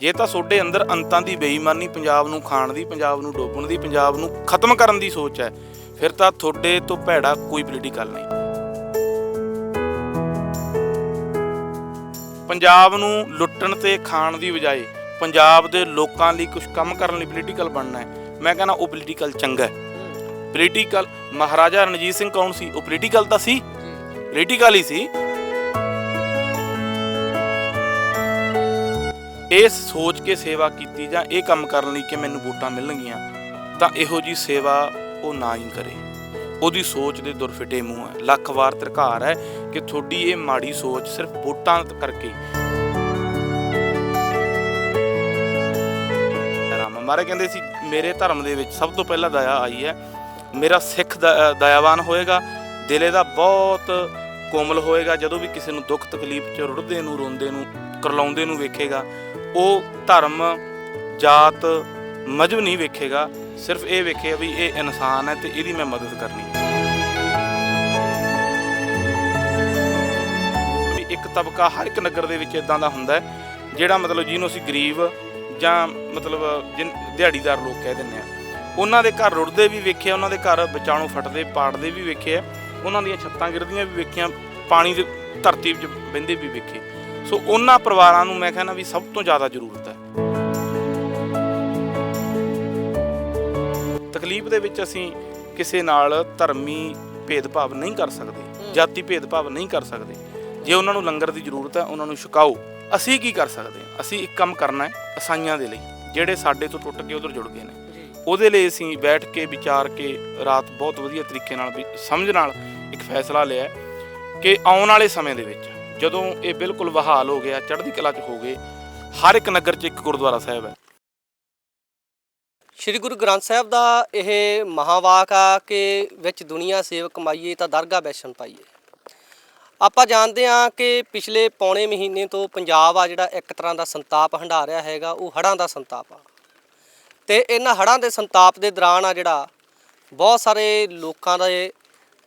ਜੇ ਤਾਂ ਤੁਹਾਡੇ ਅੰਦਰ ਅੰਤਾਂ ਦੀ ਬੇਈਮਾਨੀ ਪੰਜਾਬ ਨੂੰ ਖਾਣ ਦੀ ਪੰਜਾਬ ਨੂੰ ਡੋਬਣ ਦੀ ਪੰਜਾਬ ਨੂੰ ਖਤਮ ਕਰਨ ਦੀ ਸੋਚ ਹੈ ਫਿਰ ਤਾਂ ਤੁਹਾਡੇ ਤੋਂ ਭੈੜਾ ਕੋਈ ਪੋਲੀਟੀਕਲ ਨਹੀਂ। ਪੰਜਾਬ ਨੂੰ ਲੁੱਟਣ ਤੇ ਖਾਣ ਦੀ ਬਜਾਏ ਪੰਜਾਬ ਦੇ ਲੋਕਾਂ ਲਈ ਕੁਝ ਕੰਮ ਕਰਨ ਲਈ ਪੋਲੀਟੀਕਲ ਬਣਨਾ ਹੈ। ਮੈਂ ਕਹਿੰਦਾ ਉਹ ਪੋਲੀਟੀਕਲ ਚੰਗਾ ਹੈ। ਪੋਲੀਟੀਕਲ ਮਹਾਰਾਜਾ ਰਣਜੀਤ ਸਿੰਘ ਕੌਣ ਸੀ? ਉਹ ਪੋਲੀਟੀਕਲ ਤਾਂ ਸੀ। ਪੋਲੀਟੀਕਲ ਹੀ ਸੀ। ਇਸ ਸੋਚ ਕੇ ਸੇਵਾ ਕੀਤੀ ਜਾਂ ਇਹ ਕੰਮ ਕਰਨ ਲਈ ਕਿ ਮੈਨੂੰ ਵੋਟਾਂ ਮਿਲਣਗੀਆਂ, ਤਾਂ ਇਹੋ ਜੀ ਸੇਵਾ ਉਹ ਨਾ ਹੀ ਕਰੇ। ਉਹਦੀ ਸੋਚ ਦੇ ਦੁਰਫਿਟੇ ਮੂੰਹ ਹੈ। ਲੱਖ ਵਾਰ ਧਰਕਾਰ ਹੈ ਕਿ ਤੁਹਾਡੀ ਇਹ ਮਾੜੀ ਸੋਚ ਸਿਰਫ ਵੋਟਾਂ ਕਰਕੇ ਰਾਮ ਮਾਰੇ ਕਹਿੰਦੇ ਸੀ, ਮੇਰੇ ਧਰਮ ਦੇ ਵਿੱਚ ਸਭ ਤੋਂ ਪਹਿਲਾਂ ਦਇਆ ਆਈ ਹੈ। ਮੇਰਾ ਸਿੱਖ ਦ- ਦਇਆਵਾਨ ਹੋਏਗਾ, ਦਿਲੇ ਦਾ ਬਹੁਤ ਕੋਮਲ ਹੋਏਗਾ। ਜਦੋਂ ਵੀ ਕਿਸੇ ਨੂੰ ਦੁੱਖ ਤਕਲੀਫ ਚ ਰੁੜਦੇ ਨੂੰ, ਰੋਂਦੇ ਨੂੰ ਕਰਲਾਉਂਦੇ ਨੂੰ ਵੇਖੇਗਾ, ਉਹ ਧਰਮ, ਜਾਤ, ਮਜਬ ਨਹੀਂ ਵੇਖੇਗਾ, ਸਿਰਫ ਇਹ ਵੇਖੇਗਾ ਵੀ ਇਹ ਇਨਸਾਨ ਹੈ ਤੇ ਇਹਦੀ ਮੈਂ ਮਦਦ ਕਰਨੀ ਹੈ। ਵੀ ਇੱਕ ਤਬਕਾ ਹਰ ਇੱਕ ਨਗਰ ਦੇ ਵਿੱਚ ਇਦਾਂ ਦਾ ਹੁੰਦਾ ਹੈ, ਜਿਹੜਾ ਮਤਲਬ ਜਿਹਨੂੰ ਅਸੀਂ ਗਰੀਬ ਜਾਂ ਮਤਲਬ ਜਿਨ- ਦਿਹਾੜੀਦਾਰ ਲੋਕ ਕਹਿ ਦਿੰਦੇ ਆ ਉਹਨਾਂ ਦੇ ਘਰ ਰੁੜਦੇ ਵੀ ਵੇਖਿਆ ਉਹਨਾਂ ਦੇ ਘਰ ਬਚਾਣੋਂ ਫਟਦੇ, ਪਾੜਦੇ ਵੀ ਵੇਖੇ ਆ, ਉਹਨਾਂ ਦੀਆਂ ਛੱਤਾਂ ਗਿਰਦੀਆਂ ਵੀ ਵੇਖੀਆਂ, ਪਾਣੀ ਦੇ ਧਰਤੀ ਵਿੱਚ ਬਹਿੰਦੇ ਵੀ ਵੇਖੇ। ਸੋ ਉਹਨਾਂ ਪਰਿਵਾਰਾਂ ਨੂੰ ਮੈਂ ਕਹਿੰਦਾ ਵੀ ਸਭ ਤੋਂ ਜ਼ਿਆਦਾ ਜ਼ਰੂਰਤ ਹੈ। ਤਕਲੀਫ ਦੇ ਵਿੱਚ ਅਸੀਂ ਕਿਸੇ ਨਾਲ ਧਰਮੀ ਭੇਦਭਾਵ ਨਹੀਂ ਕਰ ਸਕਦੇ ਜਾਤੀ ਭੇਦਭਾਵ ਨਹੀਂ ਕਰ ਸਕਦੇ। ਜੇ ਉਹਨਾਂ ਨੂੰ ਲੰਗਰ ਦੀ ਜ਼ਰੂਰਤ ਹੈ ਉਹਨਾਂ ਨੂੰ ਛਕਾਓ। ਅਸੀਂ ਕੀ ਕਰ ਸਕਦੇ ਹਾਂ? ਅਸੀਂ ਇੱਕ ਕੰਮ ਕਰਨਾ ਹੈ ਅਸਾਈਆਂ ਦੇ ਲਈ ਜਿਹੜੇ ਸਾਡੇ ਤੋਂ ਟੁੱਟ ਕੇ ਉਧਰ ਜੁੜ ਗਏ ਨੇ। ਉਹਦੇ ਲਈ ਅਸੀਂ ਬੈਠ ਕੇ ਵਿਚਾਰ ਕੇ ਰਾਤ ਬਹੁਤ ਵਧੀਆ ਤਰੀਕੇ ਨਾਲ ਵੀ ਸਮਝ ਨਾਲ ਇੱਕ ਫੈਸਲਾ ਲਿਆ ਕਿ ਆਉਣ ਵਾਲੇ ਸਮੇਂ ਦੇ ਵਿੱਚ ਜਦੋਂ ਇਹ ਬਿਲਕੁਲ ਬਹਾਲ ਹੋ ਗਿਆ, ਚੜ੍ਹਦੀ ਕਲਾ 'ਚ ਹੋ ਗਏ, ਹਰ ਇੱਕ ਨਗਰ 'ਚ ਇੱਕ ਗੁਰਦੁਆਰਾ ਸਾਹਿਬ ਹੈ। ਸ਼੍ਰੀ ਗੁਰੂ ਗ੍ਰੰਥ ਸਾਹਿਬ ਦਾ ਇਹ ਮਹਾਵਾਕ ਆ ਕਿ ਵਿੱਚ ਦੁਨੀਆ ਸੇਵ ਕਮਾਈਏ ਤਾਂ ਦਰਗਾ ਬੈਸ਼ਨ ਪਾਈਏ। ਆਪਾਂ ਜਾਣਦੇ ਹਾਂ ਕਿ ਪਿਛਲੇ ਪੌਣੇ ਮਹੀਨੇ ਤੋਂ ਪੰਜਾਬ ਆ ਜਿਹੜਾ ਇੱਕ ਤਰ੍ਹਾਂ ਦਾ ਸੰਤਾਪ ਹੰਢਾ ਰਿਹਾ ਹੈਗਾ, ਉਹ ਹੜ੍ਹਾਂ ਦਾ ਸੰਤਾਪ ਆ। ਤੇ ਇਹਨਾਂ ਹੜ੍ਹਾਂ ਦੇ ਸੰਤਾਪ ਦੇ ਦੌਰਾਨ ਆ ਜਿਹੜਾ ਬਹੁਤ ਸਾਰੇ ਲੋਕਾਂ ਦੇ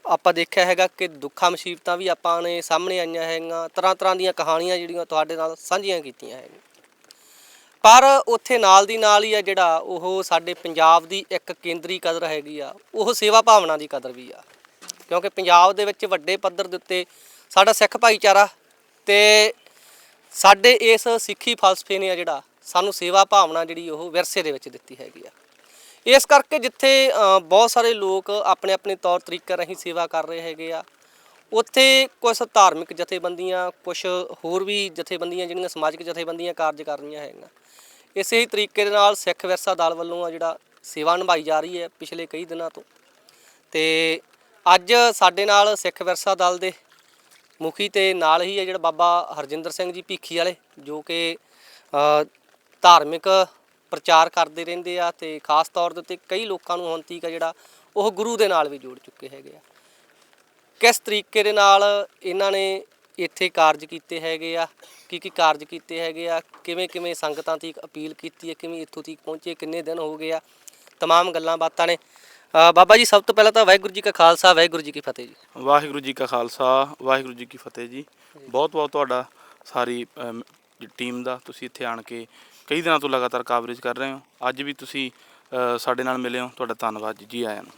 ਆਪਾਂ ਦੇਖਿਆ ਹੈਗਾ ਕਿ ਦੁੱਖਾਂ ਮੁਸੀਬਤਾਂ ਵੀ ਆਪਾਂ ਨੇ ਸਾਹਮਣੇ ਆਈਆਂ ਹੈਗੀਆਂ ਤਰ੍ਹਾਂ ਤਰ੍ਹਾਂ ਦੀਆਂ ਕਹਾਣੀਆਂ ਜਿਹੜੀਆਂ ਤੁਹਾਡੇ ਨਾਲ ਸਾਂਝੀਆਂ ਕੀਤੀਆਂ ਹੈਗੀਆਂ। ਪਰ ਉੱਥੇ ਨਾਲ ਦੀ ਨਾਲ ਹੀ ਆ ਜਿਹੜਾ ਉਹ ਸਾਡੇ ਪੰਜਾਬ ਦੀ ਇੱਕ ਕੇਂਦਰੀ ਕਦਰ ਹੈਗੀ ਆ, ਉਹ ਸੇਵਾ ਭਾਵਨਾ ਦੀ ਕਦਰ ਵੀ ਆ। ਕਿਉਂਕਿ ਪੰਜਾਬ ਦੇ ਵਿੱਚ ਵੱਡੇ ਪੱਧਰ ਦੇ ਉੱਤੇ ਸਾਡਾ ਸਿੱਖ ਭਾਈਚਾਰਾ ਤੇ ਸਾਡੇ ਇਸ ਸਿੱਖੀ ਫਲਸਫੇ ਨੇ ਆ ਜਿਹੜਾ ਸਾਨੂੰ ਸੇਵਾ ਭਾਵਨਾ ਜਿਹੜੀ ਉਹ ਵਿਰਸੇ ਦੇ ਵਿੱਚ ਦਿੱਤੀ ਹੈਗੀ ਆ। ਇਸ ਕਰਕੇ ਜਿੱਥੇ ਬਹੁਤ ਸਾਰੇ ਲੋਕ ਆਪਣੇ ਆਪਣੇ ਤੌਰ ਤਰੀਕੇ ਰਾਹੀਂ ਸੇਵਾ ਕਰ ਰਹੇ ਹੈਗੇ ਆ, ਉੱਥੇ ਕੁਝ ਧਾਰਮਿਕ ਜਥੇਬੰਦੀਆਂ ਕੁਝ ਹੋਰ ਵੀ ਜਥੇਬੰਦੀਆਂ ਜਿਹੜੀਆਂ ਸਮਾਜਿਕ ਜਥੇਬੰਦੀਆਂ ਕਾਰਜ ਕਰ ਰਹੀਆਂ ਹੈਗੀਆਂ। ਇਸੇ ਹੀ ਤਰੀਕੇ ਦੇ ਨਾਲ ਸਿੱਖ ਵਿਰਸਾ ਦਲ ਵੱਲੋਂ ਆ ਜਿਹੜਾ ਸੇਵਾ ਨਿਭਾਈ ਜਾ ਰਹੀ ਹੈ ਪਿਛਲੇ ਕਈ ਦਿਨਾਂ ਤੋਂ। ਤੇ ਅੱਜ ਸਾਡੇ ਨਾਲ ਸਿੱਖ ਵਿਰਸਾ ਦਲ ਦੇ ਮੁਖੀ ਤੇ ਨਾਲ ਹੀ ਹੈ ਜਿਹੜਾ ਬਾਬਾ ਹਰਜਿੰਦਰ ਸਿੰਘ ਜੀ ਭੀਖੀ ਵਾਲੇ, ਜੋ ਕਿ ਧਾਰਮਿਕ ਪ੍ਰਚਾਰ ਕਰਦੇ ਰਹਿੰਦੇ ਆ ਤੇ ਖਾਸ ਤੌਰ ਦੇ ਉੱਤੇ ਕਈ ਲੋਕਾਂ ਨੂੰ ਹੁਣ ਤੀਕ ਆ ਜਿਹੜਾ ਉਹ ਗੁਰੂ ਦੇ ਨਾਲ ਵੀ ਜੋੜ ਚੁੱਕੇ ਹੈਗੇ ਆ ਕਿਸ ਤਰੀਕੇ ਦੇ ਨਾਲ ਇਹਨਾਂ ਨੇ ਇੱਥੇ ਕਾਰਜ ਕੀਤੇ ਹੈਗੇ ਆ ਕੀ ਕੀ ਕਾਰਜ ਕੀਤੇ ਹੈਗੇ ਆ ਕਿਵੇਂ ਕਿਵੇਂ ਸੰਗਤਾਂ ਤੀਕ ਅਪੀਲ ਕੀਤੀ ਹੈ ਕਿਵੇਂ ਇੱਥੋਂ ਤੀਕ ਪਹੁੰਚੇ ਕਿੰਨੇ ਦਿਨ ਹੋ ਗਏ ਆ तमाम ਗੱਲਾਂ ਬਾਤਾਂ ਨੇ ਅ, ਬਾਬਾ ਜੀ ਸਭ ਤੋਂ ਪਹਿਲਾਂ ਤਾਂ ਵਾਹਿਗੁਰੂ ਜੀ ਕਾ ਖਾਲਸਾ ਵਾਹਿਗੁਰੂ ਜੀ ਕੀ ਫਤਿਹ ਜੀ ਵਾਹਿਗੁਰੂ ਜੀ ਕਾ ਖਾਲਸਾ ਵਾਹਿਗੁਰੂ ਜੀ ਕੀ ਫਤਿਹ ਜੀ ਬਹੁਤ ਬਹੁਤ ਤੁਹਾਡਾ ਸਾਰੀ ਅਮ, ਟੀਮ ਦਾ ਤੁਸੀਂ ਇੱਥੇ ਆਣ ਕੇ ਕਈ ਦਿਨਾਂ ਤੋਂ ਲਗਾਤਾਰ ਕਵਰੇਜ ਕਰ ਰਹੇ ਹੋ। ਅੱਜ ਵੀ ਤੁਸੀਂ ਅ, ਸਾਡੇ ਨਾਲ ਮਿਲੇ ਹੋ। ਤੁਹਾਡਾ ਧੰਨਵਾਦ ਜੀ ਜੀ ਆਇਆਂ ਨੂੰ।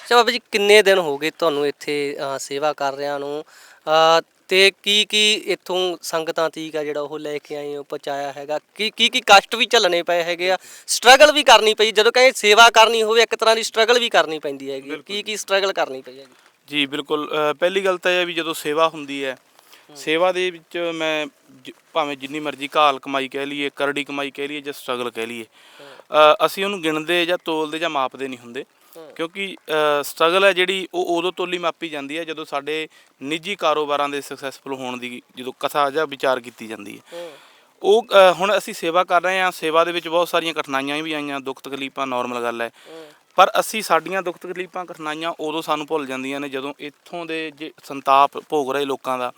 ਅੱਛਾ ਬਾਬਾ ਜੀ ਕਿੰਨੇ ਦਿਨ ਹੋ ਗਏ ਤੁਹਾਨੂੰ ਇੱਥੇ ਅ, ਸੇਵਾ ਕਰ ਰਿਆਂ ਨੂੰ? ਅ, ਤੇ ਕੀ ਕੀ ਇੱਥੋਂ ਸੰਗਤਾਂ ਤੀਕ ਆ ਜਿਹੜਾ ਉਹ ਲੈ ਕੇ ਆਏ ਹੋ ਪਹੁੰਚਾਇਆ ਹੈਗਾ? ਕੀ ਕੀ ਕੀ ਕਸ਼ਟ ਵੀ ਝੱਲਣੇ ਪਏ ਹੈਗੇ ਆ? ਸਟਰਗਲ ਵੀ ਕਰਨੀ ਪਈ ਜਦੋਂ ਕਹੇ ਸੇਵਾ ਕਰਨੀ ਹੋਵੇ ਇੱਕ ਤਰ੍ਹਾਂ ਦੀ ਸਟਰਗਲ ਵੀ ਕਰਨੀ ਪੈਂਦੀ ਹੈਗੀ। ਕੀ ਕੀ ਸਟਰਗਲ ਕਰਨੀ ਪਈ ਹੈਗੀ? ਜੀ ਬਿਲਕੁਲ ਅ, ਪਹਿਲੀ ਗੱਲ ਤਾਂ ਇਹ ਹੈ ਵੀ ਜਦੋਂ ਸੇਵਾ ਹੁੰਦੀ ਹੈ ਸੇਵਾ ਦੇ ਵਿੱਚ ਮੈਂ ਜ- ਭਾਵੇਂ ਜਿੰਨੀ ਮਰਜ਼ੀ ਘਾਲ ਕਮਾਈ ਕਹਿ ਲਈਏ ਕਰੜੀ ਕਮਾਈ ਕਹਿ ਲਈਏ ਜਾਂ ਸਟਰਗਲ ਕਹਿ ਲਈਏ ਅ, ਅਸੀਂ ਉਹਨੂੰ ਗਿਣਦੇ ਜਾਂ ਤੋਲਦੇ ਜਾਂ ਮਾਪਦੇ ਨਹੀਂ ਹੁੰਦੇ। ਕਿਉਂਕਿ ਸਟਰਗਲ ਹੈ ਜਿਹੜੀ ਉਹ ਉਦੋਂ ਤੋਲੀ ਮਾਪੀ ਜਾਂਦੀ ਹੈ ਜਦੋਂ ਸਾਡੇ ਨਿੱਜੀ ਕਾਰੋਬਾਰਾਂ ਦੇ ਸਕਸੈਸਫੁਲ ਹੋਣ ਦੀ ਜਦੋਂ ਕਥਾ ਜਾਂ ਵਿਚਾਰ ਕੀਤੀ ਜਾਂਦੀ ਹੈ। ਉਹ ਅ, ਹੁਣ ਅਸੀਂ ਸੇਵਾ ਕਰ ਰਹੇ ਹਾਂ ਸੇਵਾ ਦੇ ਵਿੱਚ ਬਹੁਤ ਸਾਰੀਆਂ ਕਠਿਨਾਈਆਂ ਵੀ ਆਈਆਂ ਦੁੱਖ ਤਕਲੀਫਾਂ ਨਾਰਮਲ ਗੱਲ ਹੈ। ਪਰ ਅਸੀਂ ਸਾਡੀਆਂ ਦੁੱਖ ਤਕਲੀਫਾਂ ਕਠਿਨਾਈਆਂ ਉਦੋਂ ਸਾਨੂੰ ਭੁੱਲ ਜਾਂਦੀਆਂ ਨੇ ਜਦੋਂ ਇੱਥੋਂ ਦੇ ਜੇ ਸੰਤਾਪ ਭੋਗ ਰਹੇ ਲੋਕਾਂ ਦਾ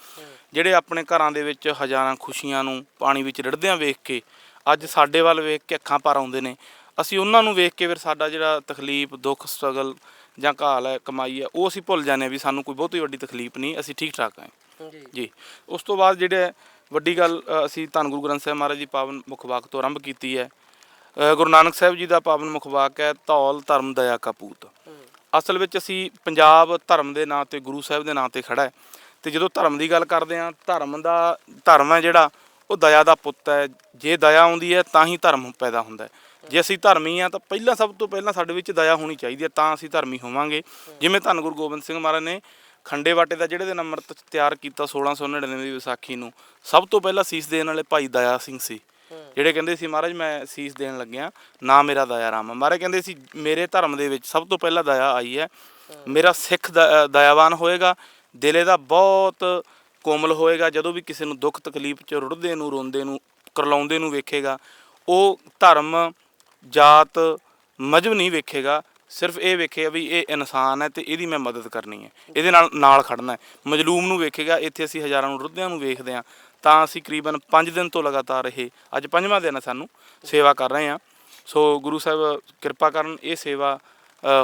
ਜਿਹੜੇ ਆਪਣੇ ਘਰਾਂ ਦੇ ਵਿੱਚ ਹਜ਼ਾਰਾਂ ਖੁਸ਼ੀਆਂ ਨੂੰ ਪਾਣੀ ਵਿੱਚ ਰਿੜਦਿਆਂ ਵੇਖ ਕੇ ਅੱਜ ਸਾਡੇ ਵੱਲ ਵੇਖ ਕੇ ਅੱਖਾਂ ਭਰ ਆਉਂਦੇ ਨੇ। ਅਸੀਂ ਉਹਨਾਂ ਨੂੰ ਵੇਖ ਕੇ ਫਿਰ ਸਾਡਾ ਜਿਹੜਾ ਤਕਲੀਫ ਦੁੱਖ ਸਟਰਗਲ ਜਾਂ ਘਾਲ ਹੈ ਕਮਾਈ ਹੈ ਉਹ ਅਸੀਂ ਭੁੱਲ ਜਾਂਦੇ ਹਾਂ ਵੀ ਸਾਨੂੰ ਕੋਈ ਬਹੁਤੀ ਵੱਡੀ ਤਕਲੀਫ ਨਹੀਂ ਅਸੀਂ ਠੀਕ ਠਾਕ ਹਾਂ। ਜੀ। ਉਸ ਤੋਂ ਬਾਅਦ ਜਿਹੜੇ ਵੱਡੀ ਗੱਲ ਅਸੀਂ ਧੰਨ ਗੁਰੂ ਗ੍ਰੰਥ ਸਾਹਿਬ ਮਹਾਰਾਜ ਦੀ ਪਾਵਨ ਮੁਖਵਾਕ ਤੋਂ ਆਰੰਭ ਕੀਤੀ ਹੈ ਅ, ਗੁਰੂ ਨਾਨਕ ਸਾਹਿਬ ਜੀ ਦਾ ਪਾਵਨ ਮੁਖਵਾਕ ਹੈ ਧੌਲ ਧਰਮ ਦਇਆ ਕਪੂਤ ਅਸਲ ਵਿੱਚ ਅਸੀਂ ਪੰਜਾਬ ਧਰਮ ਦੇ ਨਾਂ ਤੇ ਗੁਰੂ ਸਾਹਿਬ ਦੇ ਨਾਂ ਤੇ ਖੜਾ ਹੈ। ਤੇ ਜਦੋਂ ਧਰਮ ਦੀ ਗੱਲ ਕਰਦੇ ਹਾਂ ਧਰਮ ਦਾ ਧਰਮ ਹੈ ਜਿਹੜਾ ਉਹ ਦਇਆ ਦਾ ਪੁੱਤ ਹੈ। ਜੇ ਦਇਆ ਆਉਂਦੀ ਹੈ ਤਾਂ ਹੀ ਧਰਮ ਪੈਦਾ ਹੁੰਦਾ ਹੈ। ਜੇ ਅਸੀਂ ਧਰਮੀ ਆ ਤਾਂ ਪਹਿਲਾਂ ਸਭ ਤੋਂ ਪਹਿਲਾਂ ਸਾਡੇ ਵਿੱਚ ਦਇਆ ਹੋਣੀ ਚਾਹੀਦੀ ਹੈ ਤਾਂ ਅਸੀਂ ਧਰਮੀ ਹੋਵਾਂਗੇ। ਜਿਵੇਂ ਧੰਨ ਗੁਰੂ ਗੋਬਿੰਦ ਸਿੰਘ ਮਹਾਰਾਜ ਨੇ ਖੰਡੇ ਵਾਟੇ ਦਾ ਜਿਹੜੇ ਦਿਨ ਅੰਮ੍ਰਿਤ ਤਿਆਰ ਕੀਤਾ 1699 ਦੀ ਵਿਸਾਖੀ ਨੂੰ ਸਭ ਤੋਂ ਪਹਿਲਾਂ ਸੀਸ ਦੇਣ ਵਾਲੇ ਭਾਈ ਦਇਆ ਸਿੰਘ ਸੀ। ਜਿਹੜੇ ਕਹਿੰਦੇ ਸੀ, ਮਹਾਰਾਜ, ਮੈਂ ਸੀਸ ਦੇਣ ਲੱਗਿਆ। ਨਾ ਮੇਰਾ ਦਇਆ ਰਾਮ। ਮਹਾਰਾਜ ਕਹਿੰਦੇ ਸੀ, ਮੇਰੇ ਧਰਮ ਦੇ ਵਿੱਚ ਸਭ ਤੋਂ ਪਹਿਲਾਂ ਦਇਆ ਆਈ ਹੈ। ਮੇਰਾ ਸਿੱਖ ਦ- ਦਇਆਵਾਨ ਹੋਏਗਾ। ਦਿਲੇ ਦਾ ਬਹੁਤ ਕੋਮਲ ਹੋਏਗਾ। ਜਦੋਂ ਵੀ ਕਿਸੇ ਨੂੰ ਦੁੱਖ ਤਕਲੀਫ ਚ ਰੁੜਦੇ ਨੂੰ, ਰੋਂਦੇ ਨੂੰ, ਕਰਲਾਉਂਦੇ ਨੂੰ ਵੇਖੇਗਾ, ਉਹ ਧਰਮ, ਜਾਤ ਮਜਬ ਨਹੀਂ ਵੇਖੇਗਾ। ਸਿਰਫ ਇਹ ਵੇਖੇਗਾ ਵੀ ਇਹ ਇਨਸਾਨ ਹੈ ਤੇ ਇਹਦੀ ਮੈਂ ਮਦਦ ਕਰਨੀ ਹੈ। ਇਹਦੇ ਨਾਲ ਨਾਲ ਖੜਨਾ ਹੈ। ਮਜਲੂਮ ਨੂੰ ਵੇਖੇਗਾ। ਇੱਥੇ ਅਸੀਂ ਹਜ਼ਾਰਾਂ ਨੂੰ ਰੁੱਧਿਆਂ ਨੂੰ ਵੇਖਦੇ ਹਾਂ। ਤਾਂ ਅਸੀਂ ਕਰੀਬਨ 5 ਦਿਨ ਤੋਂ ਲਗਾਤਾਰ ਇਹ ਅੱਜ ਪੰਜਵਾਂ ਦਿਨ ਹੈ ਸਾਨੂੰ ਸੇਵਾ ਕਰ ਰਹੇ ਹਾਂ। ਸੋ ਗੁਰੂ ਸਾਹਿਬ ਕਿਰਪਾ ਕਰਨ ਇਹ ਸੇਵਾ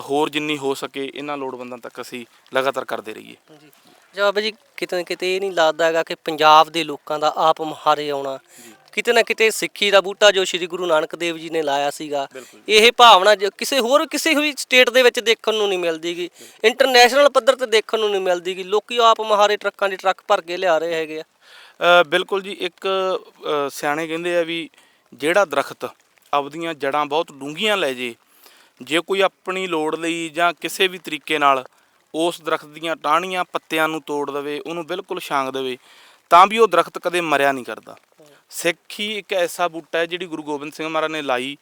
ਹੋਰ ਜਿੰਨੀ ਹੋ ਸਕੇ ਇਹਨਾਂ ਲੋੜਵੰਦਾਂ ਤੱਕ ਅਸੀਂ ਲਗਾਤਾਰ ਕਰਦੇ ਰਹੀਏ। ਜੀ। ਜੀ ਕਿਤੇ ਨਾ ਕਿਤੇ ਇਹ ਨਹੀਂ ਲੱਗਦਾ ਹੈਗਾ ਕਿ ਪੰਜਾਬ ਦੇ ਲੋਕਾਂ ਦਾ ਆਪ ਮੁਹਾਰੇ ਆਉਣਾ। ਕਿਤੇ ਨਾ ਕਿਤੇ ਸਿੱਖੀ ਦਾ ਬੂਟਾ ਜੋ ਸ੍ਰੀ ਗੁਰੂ ਨਾਨਕ ਦੇਵ ਜੀ ਨੇ ਲਾਇਆ ਸੀਗਾ ਇਹ ਭਾਵਨਾ ਕਿਸੇ ਹੋਰ ਕਿਸੇ ਵੀ ਸਟੇਟ ਦੇ ਵਿੱਚ ਦੇਖਣ ਨੂੰ ਨਹੀਂ ਮਿਲਦੀਗੀ ਇੰਟਰਨੈਸ਼ਨਲ ਪੱਧਰ ਤੇ ਦੇਖਣ ਨੂੰ ਨਹੀਂ ਮਿਲਦੀਗੀ ਲੋਕੀ ਆਪ ਮੁਹਾਰੇ ਟਰੱਕਾਂ ਦੇ ਟਰੱਕ ਭਰ ਕੇ ਲਿਆ ਰਹੇ ਹੈਗੇ ਆ। ਬਿਲਕੁਲ ਜੀ, ਇੱਕ ਸਿਆਣੇ ਕਹਿੰਦੇ ਆ ਵੀ ਜਿਹੜਾ ਦਰਖਤ ਆਪਦੀਆਂ ਜੜਾਂ ਬਹੁਤ ਡੂੰਘੀਆਂ ਲੈ ਜੇ ਜੇ ਕੋਈ ਆਪਣੀ ਲੋੜ ਲਈ ਜਾਂ ਕਿਸੇ ਵੀ ਤਰੀਕੇ ਨਾਲ ਉਸ ਦਰਖਤ ਦੀਆਂ ਟਾਹਣੀਆਂ ਪੱਤਿਆਂ ਨੂੰ ਤੋੜ ਦੇਵੇ, ਉਹਨੂੰ ਬਿਲਕੁਲ ਛਾਂਗ ਦੇਵੇ, ਤਾਂ ਵੀ ਉਹ ਦਰਖਤ ਕਦੇ ਮਰਿਆ ਨਹੀਂ ਕਰਦਾ। ਸਿੱਖੀ ਇੱਕ ਐਸਾ ਬੂਟਾ ਹੈ ਜਿਹੜੀ ਗੁਰੂ ਗੋਬਿੰਦ ਸਿੰਘ ਮਹਾਰਾਜ ਨੇ ਲਾਈ।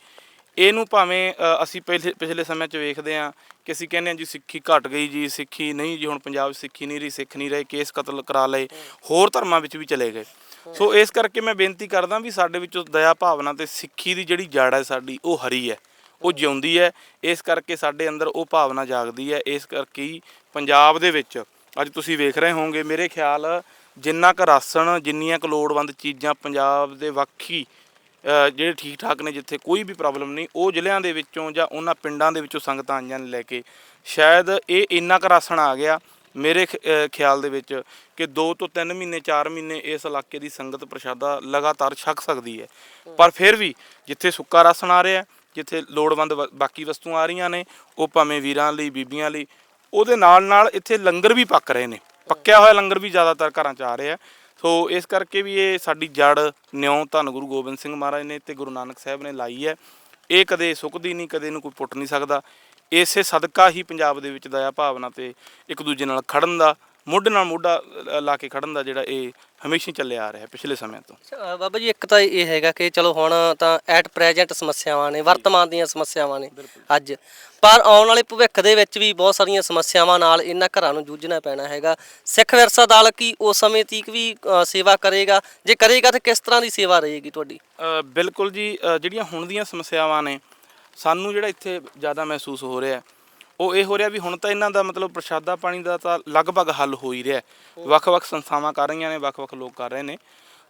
ਇਹਨੂੰ ਭਾਵੇਂ ਅਸੀਂ ਪਹਿਲੇ, ਪਿਛਲੇ ਸਮੇਂ 'ਚ ਵੇਖਦੇ ਹਾਂ ਕਿ ਅਸੀਂ ਕਹਿੰਦੇ ਹਾਂ ਜੀ ਸਿੱਖੀ ਘਟ ਗਈ ਜੀ, ਸਿੱਖੀ ਨਹੀਂ ਜੀ, ਹੁਣ ਪੰਜਾਬ 'ਚ ਸਿੱਖੀ ਨਹੀਂ ਰਹੀ, ਸਿੱਖ ਨਹੀਂ ਰਹੇ, ਕੇਸ ਕਤਲ ਕਰਾ ਲਏ, ਹੋਰ ਧਰਮਾਂ ਵਿੱਚ ਵੀ ਚਲੇ ਗਏ। ਸੋ ਇਸ ਕਰਕੇ ਮੈਂ ਬੇਨਤੀ ਕਰਦਾ ਵੀ ਸਾਡੇ ਵਿੱਚੋਂ ਦਇਆ ਭਾਵਨਾ ਤੇ ਸਿੱਖੀ ਦੀ ਜਿਹੜੀ ਜੜ ਹੈ ਸਾਡੀ, ਉਹ ਹਰੀ ਹੈ, ਉਹ ਜਿਉਂਦੀ ਹੈ। ਇਸ ਕਰਕੇ ਸਾਡੇ ਅੰਦਰ ਉਹ ਭਾਵਨਾ ਜਾਗਦੀ ਹੈ। ਇਸ ਕਰਕੇ ਹੀ ਪੰਜਾਬ ਦੇ ਵਿੱਚ ਅੱਜ ਤੁਸੀਂ ਵੇਖ ਰਹੇ ਹੋਵੋਗੇ, ਮੇਰੇ ਖਿਆਲ ਜਿੰਨਾ ਕੁ ਰਾਸਣ ਜਿੰਨੀਆਂ ਕੁ ਲੋੜਵੰਦ ਚੀਜ਼ਾਂ ਪੰਜਾਬ ਦੇ ਵੱਖੀ ਜਿਹੜੇ ਠੀਕ ਠਾਕ ਨੇ, ਜਿੱਥੇ ਕੋਈ ਵੀ ਪ੍ਰੋਬਲਮ ਨਹੀਂ, ਉਹ ਜ਼ਿਲ੍ਹਿਆਂ ਦੇ ਵਿੱਚੋਂ ਜਾਂ ਉਹਨਾਂ ਪਿੰਡਾਂ ਦੇ ਵਿੱਚੋਂ ਸੰਗਤਾਂ ਆਈਆਂ ਨੇ ਲੈ ਕੇ। ਸ਼ਾਇਦ ਇਹ ਇੰਨਾ ਕੁ ਰਾਸ਼ਨ ਆ ਗਿਆ ਮੇਰੇ ਖ- ਖਿਆਲ ਦੇ ਵਿੱਚ ਕਿ 2 ਤੋਂ 3 ਮਹੀਨੇ 4 ਮਹੀਨੇ ਇਸ ਇਲਾਕੇ ਦੀ ਸੰਗਤ ਪ੍ਰਸ਼ਾਦਾ ਲਗਾਤਾਰ ਛਕ ਸਕਦੀ ਹੈ। ਪਰ ਫਿਰ ਵੀ ਜਿੱਥੇ ਸੁੱਕਾ ਰਾਸਣ ਆ ਰਿਹਾ, ਜਿੱਥੇ ਲੋੜਵੰਦ ਵ- ਬਾਕੀ ਵਸਤੂਆਂ ਆ ਰਹੀਆਂ ਨੇ, ਉਹ ਭਾਵੇਂ ਵੀਰਾਂ ਲਈ, ਬੀਬੀਆਂ ਲਈ, ਉਹਦੇ ਨਾਲ ਨਾਲ ਇੱਥੇ ਲੰਗਰ ਵੀ ਪੱਕ ਰਹੇ ਨੇ। ਪੱਕਿਆ ਹੋਇਆ ਲੰਗਰ ਵੀ ਜ਼ਿਆਦਾਤਰ ਘਰਾਂ 'ਚ ਆ ਰਿਹਾ। ਸੋ ਇਸ ਕਰਕੇ ਵੀ ਇਹ ਸਾਡੀ ਜੜ, ਨਿਉ ਧੰਨ ਗੁਰੂ ਗੋਬਿੰਦ ਸਿੰਘ ਮਹਾਰਾਜ ਨੇ ਤੇ ਗੁਰੂ ਨਾਨਕ ਸਾਹਿਬ ਨੇ ਲਾਈ ਹੈ। ਇਹ ਕਦੇ ਸੁੱਕਦੀ ਨਹੀਂ, ਕਦੇ ਇਹਨੂੰ ਕੋਈ ਪੁੱਟ ਨਹੀਂ ਸਕਦਾ। ਇਸੇ ਸਦਕਾ ਹੀ ਪੰਜਾਬ ਦੇ ਵਿੱਚ ਦਇਆ ਭਾਵਨਾ ਤੇ ਇੱਕ ਦੂਜੇ ਨਾਲ ਖੜਨ ਦਾ ਮੋਢੇ ਨਾਲ ਮੋਢਾ ਲਾ ਕੇ ਖੜਨ ਦਾ ਜਿਹੜਾ ਇਹ ਹਮੇਸ਼ਾ ਚੱਲਿਆ ਆ ਰਿਹਾ ਪਿਛਲੇ ਸਮੇਂ ਤੋਂ। ਬਾਬਾ ਜੀ ਇੱਕ ਤਾਂ ਇਹ ਹੈਗਾ ਕਿ ਚਲੋ ਹੁਣ ਤਾਂ ਐਟ ਪ੍ਰੈਜ਼ੈਂਟ ਸਮੱਸਿਆਵਾਂ ਨੇ ਵਰਤਮਾਨ ਦੀਆਂ ਸਮੱਸਿਆਵਾਂ ਨੇ ਅੱਜ। ਪਰ ਆਉਣ ਵਾਲੇ ਭਵਿੱਖ ਦੇ ਵਿੱਚ ਵੀ ਬਹੁਤ ਸਾਰੀਆਂ ਸਮੱਸਿਆਵਾਂ ਨਾਲ ਇਹਨਾਂ ਘਰਾਂ ਨੂੰ ਜੂਝਣਾ ਪੈਣਾ ਹੈਗਾ। ਸਿੱਖ ਵਿਰਸਾ ਦਲ ਕੀ ਉਸ ਸਮੇਂ ਤੀਕ ਵੀ ਅ, ਸੇਵਾ ਕਰੇਗਾ? ਜੇ ਕਰੇਗਾ ਤਾਂ ਕਿਸ ਤਰ੍ਹਾਂ ਦੀ ਸੇਵਾ ਰਹੇਗੀ ਤੁਹਾਡੀ? ਅ, ਬਿਲਕੁਲ ਜੀ ਅ, ਜਿਹੜੀਆਂ ਹੁਣ ਦੀਆਂ ਸਮੱਸਿਆਵਾਂ ਨੇ ਸਾਨੂੰ ਜਿਹੜਾ ਇੱਥੇ ਜ਼ਿਆਦਾ ਮਹਿਸੂਸ ਹੋ ਰਿਹਾ ਹੈ, ਉਹ ਇਹ ਹੋ ਰਿਹਾ ਵੀ ਹੁਣ ਤਾਂ ਇਹਨਾਂ ਦਾ ਮਤਲਬ ਪ੍ਰਸ਼ਾਦਾ ਪਾਣੀ ਦਾ ਤਾਂ ਲਗਭਗ ਹੱਲ ਹੋ ਹੀ ਰਿਹਾ ਵੱਖ-ਵੱਖ ਸੰਸਥਾਵਾਂ ਕਰ ਰਹੀਆਂ ਨੇ, ਵੱਖ-ਵੱਖ ਲੋਕ ਕਰ ਰਹੇ ਨੇ।